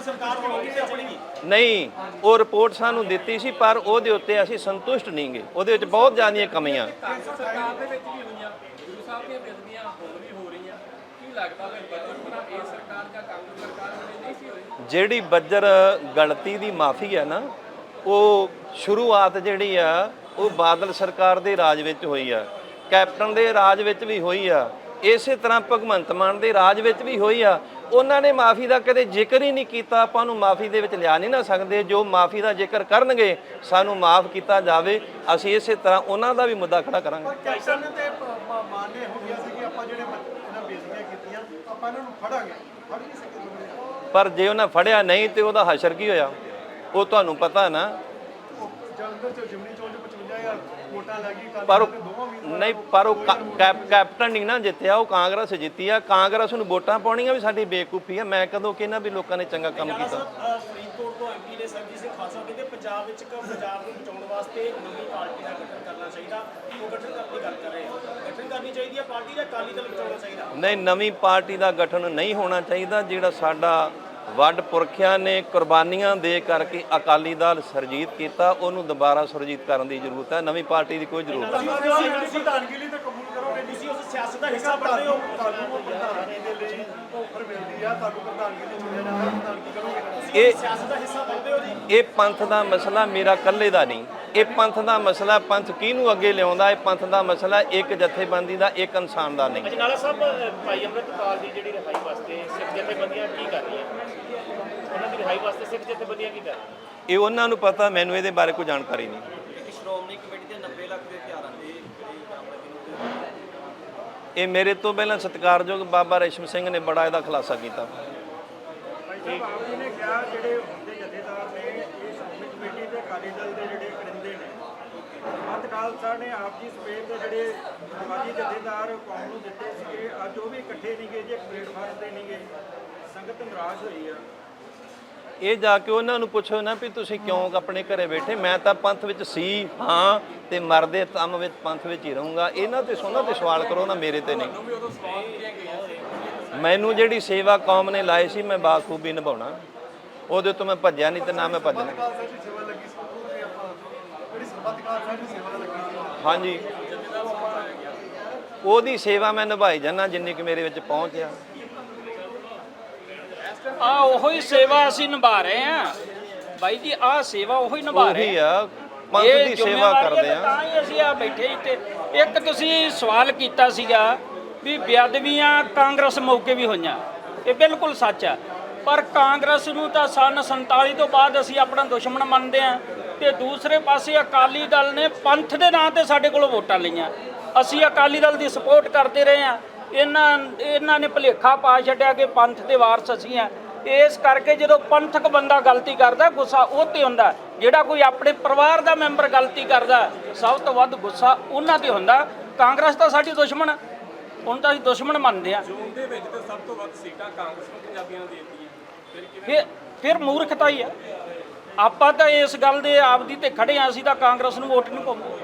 ਸਰਕਾਰ ਨਹੀਂ ਉਹ ਰਿਪੋਰਟ ਸਾਨੂੰ ਦਿੱਤੀ ਸੀ ਪਰ ਉਹਦੇ ਉੱਤੇ ਅਸੀਂ ਸੰਤੁਸ਼ਟ ਨਹੀਂ ਗਏ। ਉਹਦੇ ਵਿੱਚ ਬਹੁਤ ਜ਼ਿਆਦੀਆਂ ਕਮੀਆਂ। ਕਾਂਗਰਸ ਸਰਕਾਰ ਦੇ ਵਿੱਚ ਵੀ ਹੋਈਆਂ। ਗੁਰੂ ਸਾਹਿਬ ਦੀਆਂ ਬੇਅਦਬੀਆਂ ਹੁਣ ਵੀ ਹੋ ਰਹੀਆਂ। ਕੀ ਲੱਗਦਾ ਫਿਰ ਬਦਲਪੁਰਾ ਇਹ ਸਰਕਾਰ ਜਾਂ ਕਾਂਗਰਸ ਸਰਕਾਰ ਵੇਲੇ ਨਹੀਂ ਸੀ ਹੋਈ? ਜਿਹੜੀ ਬੱਜਰ ਗਲਤੀ ਦੀ ਮਾਫੀ ਹੈ ਨਾ ਉਹ ਸ਼ੁਰੂਆਤ ਜਿਹੜੀ ਆ ਉਹ ਬਾਦਲ ਸਰਕਾਰ ਦੇ ਰਾਜ ਵਿੱਚ ਹੋਈ ਆ। ਕੈਪਟਨ ਦੇ ਰਾਜ ਵਿੱਚ ਵੀ ਹੋਈ ਆ। ਇਸੇ ਤਰ੍ਹਾਂ ਭਗਵੰਤ ਮਾਨ ਦੇ ਰਾਜ ਵਿੱਚ ਵੀ ਹੋਈ ਆ। ਉਹਨਾਂ ਨੇ ਮਾਫੀ ਦਾ ਕਦੇ ਜ਼ਿਕਰ ਹੀ ਨਹੀਂ ਕੀਤਾ। ਆਪਾਂ ਨੂੰ ਮਾਫੀ ਦੇ ਵਿੱਚ ਲਿਆ ਨਹੀਂ ਨਾ ਸਕਦੇ। ਜੋ ਮਾਫੀ ਦਾ ਜ਼ਿਕਰ ਕਰਨਗੇ ਸਾਨੂੰ ਮਾਫ ਕੀਤਾ ਜਾਵੇ। ਅਸੀਂ ਇਸੇ ਤਰ੍ਹਾਂ ਉਹਨਾਂ ਦਾ ਵੀ ਮੁੱਦਾ ਖੜਾ ਕਰਾਂਗੇ। ਕੈਪਟਨ ਤੇ ਮਾਨੇ ਹੋ ਗਿਆ ਸੀ ਕਿ ਆਪਾਂ ਜਿਹੜੇ ਇਹਨਾਂ ਬੇਇੱਜ਼ਤੀਆਂ ਕੀਤੀਆਂ ਆਪਾਂ ਇਹਨਾਂ ਨੂੰ ਫੜਾਂਗੇ। ਫੜ ਨਹੀਂ ਸਕੇ ਦੋਵੇਂ ਪਰ ਜੇ ਉਹਨਾਂ ਫੜਿਆ ਨਹੀਂ ਤੇ ਉਹਦਾ ਹਸ਼ਰ ਕੀ ਹੋਇਆ? ਉਹ ਤੁਹਾਨੂੰ ਪਤਾ ਨਾ। ਜਲੰਧਰ ਚ ਜਿਮਨੀ ਚ 55000 ਵੋਟਾਂ ਲੱਗ ਗਈ ਕੱਲ ਪਰ ਉਹ ਨਹੀਂ ਪਰ ਉਹ ਕਾ- ਕੈਪ- ਕੈਪਟਨ ਨਹੀਂ ਨਾ ਜਿੱਤਿਆ ਉਹ ਕਾਂਗਰਸ ਜਿੱਤੀ ਆ ਕਾਂਗਰਸ ਨੂੰ ਵੋਟਾਂ ਪਾਉਣੀਆਂ ਵੀ ਸਾਡੀ ਬੇਕੂਫੀ ਆ। ਮੈਂ ਕਦੋਂ ਕਿਹਨਾਂ ਵੀ ਲੋਕਾਂ ਨੇ ਚੰਗਾ ਕੰਮ ਕੀਤਾ। ਅ, ਫਰੀਦਕੋਟ ਤੋਂ ਐਮਪੀ ਨੇ ਸਰਜੀਤ ਸਿੰਘ ਖਾਲਸਾ ਕਹਿੰਦੇ ਪੰਜਾਬ ਵਿੱਚ ਇੱਕ ਪੰਜਾਬ ਨੂੰ ਬਚਾਉਣ ਵਾਸਤੇ ਨਵੀਂ ਪਾਰਟੀ ਦਾ ਗਠਨ ਕਰਨਾ ਚਾਹੀਦਾ। ਉਹ ਗਠਨ ਕਰਨ ਦੀ ਗੱਲ ਕਰ ਰਹੇ ਆ। ਗਠਨ ਕਰਨੀ ਚਾਹੀਦੀ ਹੈ ਪਾਰਟੀ ਜਾਂ ਅਕਾਲੀ ਦਲ ਬਚਾਉਣਾ ਚਾਹੀਦਾ? ਨਹੀਂ ਨਵੀਂ ਪਾਰਟੀ ਦਾ ਗਠਨ ਨਹੀਂ ਹੋਣਾ ਚਾਹੀਦਾ ਜਿਹੜਾ ਸਾਡਾ ਵੱਡ ਪੁਰਖਿਆਂ ਨੇ ਕੁਰਬਾਨੀਆਂ ਦੇ ਕਰਕੇ ਅਕਾਲੀ ਦਲ ਸਰਜੀਤ ਕੀਤਾ ਉਹਨੂੰ ਦੁਬਾਰਾ ਸੁਰਜੀਤ ਕਰਨ ਦੀ ਜ਼ਰੂਰਤ ਹੈ। ਨਵੀਂ ਪਾਰਟੀ ਦੀ ਕੋਈ ਜ਼ਰੂਰਤ ਨਹੀਂ। ਤੁਸੀਂ ਪ੍ਰਧਾਨਗੀ ਲਈ ਤਾਂ ਕਬੂਲ ਕਰੋਗੇ। ਤੁਸੀਂ ਉਸ ਸਿਆਸਤ ਦਾ ਹਿੱਸਾ ਬਣਦੇ ਹੋ। ਤੁਹਾਨੂੰ ਪ੍ਰਧਾਨਗੀ ਦੇ ਲਈ ਆਫਰ ਮਿਲਦੀ ਆ। ਤੁਹਾਨੂੰ ਪ੍ਰਧਾਨਗੀ ਲਈ ਚੁਣਿਆ ਜਾਂਦਾ ਪ੍ਰਧਾਨਗੀ ਕਰੋਗੇ। ਇਹ ਸਿਆਸਤ ਦਾ ਹਿੱਸਾ ਬਣਦੇ ਹੋ ਜੀ। ਇਹ ਪੰਥ ਦਾ ਮਸਲਾ ਮੇਰਾ ਇਕੱਲੇ ਦਾ ਨਹੀਂ। ਇਹ ਪੰਥ ਦਾ ਮਸਲਾ ਪੰਥ ਕਿਹਨੂੰ ਅੱਗੇ ਲਿਆਉਂਦਾ? ਇਹ ਪੰਥ ਦਾ ਮਸਲਾ ਇੱਕ ਜਥੇਬੰਦੀ ਦਾ ਇੱਕ ਇਨਸਾਨ ਦਾ ਨਹੀਂ। ਅਜਨਾਲਾ ਸਾਹਿਬ ਭਾਈ ਅੰਮ੍ਰਿਤਪਾਲ ਦੀ ਜਿਹੜੀ ਰਿਹਾਈ ਵਾਸਤੇ ਸਿੱਖ ਜਥੇਬੰਦੀਆਂ ਕੀ ਕਰ ਰਹੀਆਂ? ਉਹਨਾਂ ਦੀ ਰਿਹਾਈ ਵਾਸਤੇ ਸਿੱਖ ਜਥੇਬੰਦੀਆਂ ਕੀ ਕਰ ਰਹੀਆਂ? ਇਹ ਉਹਨਾਂ ਨੂੰ ਪਤਾ ਮੈਨੂੰ ਇਹਦੇ ਬਾਰੇ ਕੋਈ ਜਾਣਕਾਰੀ ਨਹੀਂ। ਇੱਕ ਸ਼੍ਰੋਮਣੀ ਕਮੇਟੀ ਦੇ 90 ਲੱਖ ਦੇ ਹਥਿਆਰਾਂ ਦੇ ਇਹ ਮੇਰੇ ਤੋਂ ਪਹਿਲਾਂ ਸਤਿਕਾਰਯੋਗ ਬਾਬਾ ਰੇਸ਼ਮ ਸਿੰਘ ਨੇ ਬੜਾ ਇਹਦਾ ਖੁਲਾਸਾ ਕੀਤਾ। ਸਾਹਿਬ ਆਪ ਜੀ ਨੇ ਕਿਹਾ ਜਿਹੜੇ ਹੁੰਦੇ ਜਥੇਦਾਰ ਨੇ ਇਹ ਸ਼੍ਰੋਮਣੀ ਕਮੇਟੀ ਤੇ ਅਕਾਲੀ ਦਲ ਦੇ ਮਤ ਖਾਲਸਾ ਨੇ ਆਪ ਜੀ ਸਵੇਰ ਦੇ ਜਿਹੜੇ ਸਮਾਜੀ ਜਥੇਦਾਰ ਕੌਮ ਨੂੰ ਦਿੱਤੇ ਸੀਗੇ, ਅੱਜ ਉਹ ਵੀ ਇਕੱਠੇ ਨਹੀਂ ਗਏ ਜੇ ਪਲੇਟਫਾਰਮ ਤੇ ਨਹੀਂ ਗਏ। ਸੰਗਤ ਨਿਰਾਸ਼ ਹੋਈ ਆ। ਇਹ ਜਾ ਕੇ ਉਹਨਾਂ ਨੂੰ ਪੁੱਛੋ ਨਾ ਵੀ ਤੁਸੀਂ ਕਿਉਂ ਆਪਣੇ ਘਰੇ ਬੈਠੇ? ਮੈਂ ਤਾਂ ਪੰਥ ਵਿੱਚ ਸੀ, ਹਾਂ, ਤੇ ਮਰਦੇ ਤਮ ਵਿੱਚ, ਪੰਥ ਵਿੱਚ ਹੀ ਰਹੂੰਗਾ। ਇਹਨਾਂ ਤੇ ਸੋਨਾ ਤੇ ਸਵਾਲ ਕਰੋ ਨਾ, ਮੇਰੇ ਤੇ ਨਹੀਂ। ਮੈਨੂੰ ਜਿਹੜੀ ਸੇਵਾ ਕੌਮ ਨੇ ਲਾਈ ਸੀ, ਮੈਂ ਬਾਖੂਬੀ ਨਿਭਾਉਣਾ। ਉਹਦੇ ਤੋਂ ਮੈਂ ਭੱਜਿਆ ਨਹੀਂ ਤੇ ਨਾ ਮੈਂ ਭੱਜਣਾ ਖਾਲਸਾ ਦੀ ਸੇਵਾ ਲੱਗੀ ਸੀ ਉਹ ਵੀ ਆਪਾਂ ਜਿਹੜੀ ਸਰਬੱਤ ਖਾਲਸਾ ਦੀ ਸੇਵਾ ਲੱਗੀ ਸੀ ਹਾਂਜੀ। ਉਹਦੀ ਸੇਵਾ ਮੈਂ ਨਿਭਾਈ ਜਾਣਾ ਜਿੰਨੀ ਕਿ ਮੇਰੇ ਵਿੱਚ ਪਹੁੰਚ ਆ ਆ ਉਹੋ ਹੀ ਸੇਵਾ ਅਸੀਂ ਨਿਭਾ ਰਹੇ ਆ ਬਾਈ ਜੀ ਆ ਸੇਵਾ ਉਹੋ ਹੀ ਨਿਭਾ ਰਹੇ ਆ ਪੰਥ ਦੀ ਸੇਵਾ ਕਰਦੇ ਆ ਤਾਂ ਹੀ। ਅਸੀਂ ਆ ਬੈਠੇ ਇੱਥੇ। ਇੱਕ ਤੁਸੀਂ ਸਵਾਲ ਕੀਤਾ ਸੀਗਾ ਵੀ ਬੇਅਦਬੀਆਂ ਕਾਂਗਰਸ ਮੌਕੇ ਵੀ ਹੋਈਆਂ। ਇਹ ਬਿਲਕੁਲ ਸੱਚ ਆ। ਪਰ ਕਾਂਗਰਸ ਨੂੰ ਤਾਂ ਸਨ 47 ਤੋਂ ਬਾਅਦ ਅਸੀਂ ਆਪਣਾ ਦੁਸ਼ਮਣ ਮੰਨਦੇ ਆ ਤੇ ਦੂਸਰੇ ਪਾਸੇ ਅਕਾਲੀ ਦਲ ਨੇ ਪੰਥ ਦੇ ਨਾਂ ਤੇ ਸਾਡੇ ਕੋਲੋਂ ਵੋਟਾਂ ਲਈਆਂ। ਅਸੀਂ ਅਕਾਲੀ ਦਲ ਦੀ ਸਪੋਰਟ ਕਰਦੇ ਰਹੇ ਆ ਇਹਨਾਂ ਇਹਨਾਂ ਨੇ ਭੁਲੇਖਾ ਪਾ ਛੱਡਿਆ ਕਿ ਪੰਥ ਦੇ ਵਾਰਸ ਅਸੀਂ ਆ ਇਸ ਕਰਕੇ ਜਦੋਂ ਪੰਥਕ ਬੰਦਾ ਗਲਤੀ ਕਰਦਾ ਗੁੱਸਾ ਉਹ ਤੇ ਹੁੰਦਾ। ਜਿਹੜਾ ਕੋਈ ਆਪਣੇ ਪਰਿਵਾਰ ਦਾ ਮੈਂਬਰ ਗਲਤੀ ਕਰਦਾ ਸਭ ਤੋਂ ਵੱਧ ਗੁੱਸਾ ਉਹਨਾਂ ਤੇ ਹੁੰਦਾ। ਕਾਂਗਰਸ ਤਾਂ ਸਾਡੀ ਦੁਸ਼ਮਣ ਆ। ਹੁਣ ਤਾਂ ਅਸੀਂ ਦੁਸ਼ਮਣ ਮੰਨਦੇ ਆ ਜੂਨ ਦੇ ਵਿੱਚ ਤਾਂ ਸਭ ਤੋਂ ਵੱਧ ਸੀਟਾਂ ਕਾਂਗਰਸ ਨੂੰ ਪੰਜਾਬੀਆਂ ਨੇ ਦੇ ਦਿੱਤੀਆਂ। ਫਿਰ ਫਿਰ ਮੂਰਖਤਾ ਹੀ ਆ। ਆਪਾਂ ਤਾਂ ਇਸ ਗੱਲ ਦੇ ਆਪਦੀ ਤੇ ਖੜੇ ਆ, ਅਸੀਂ ਤਾਂ ਕਾਂਗਰਸ ਨੂੰ ਵੋਟ ਨਹੀਂ ਪਾਉਂਦੇ।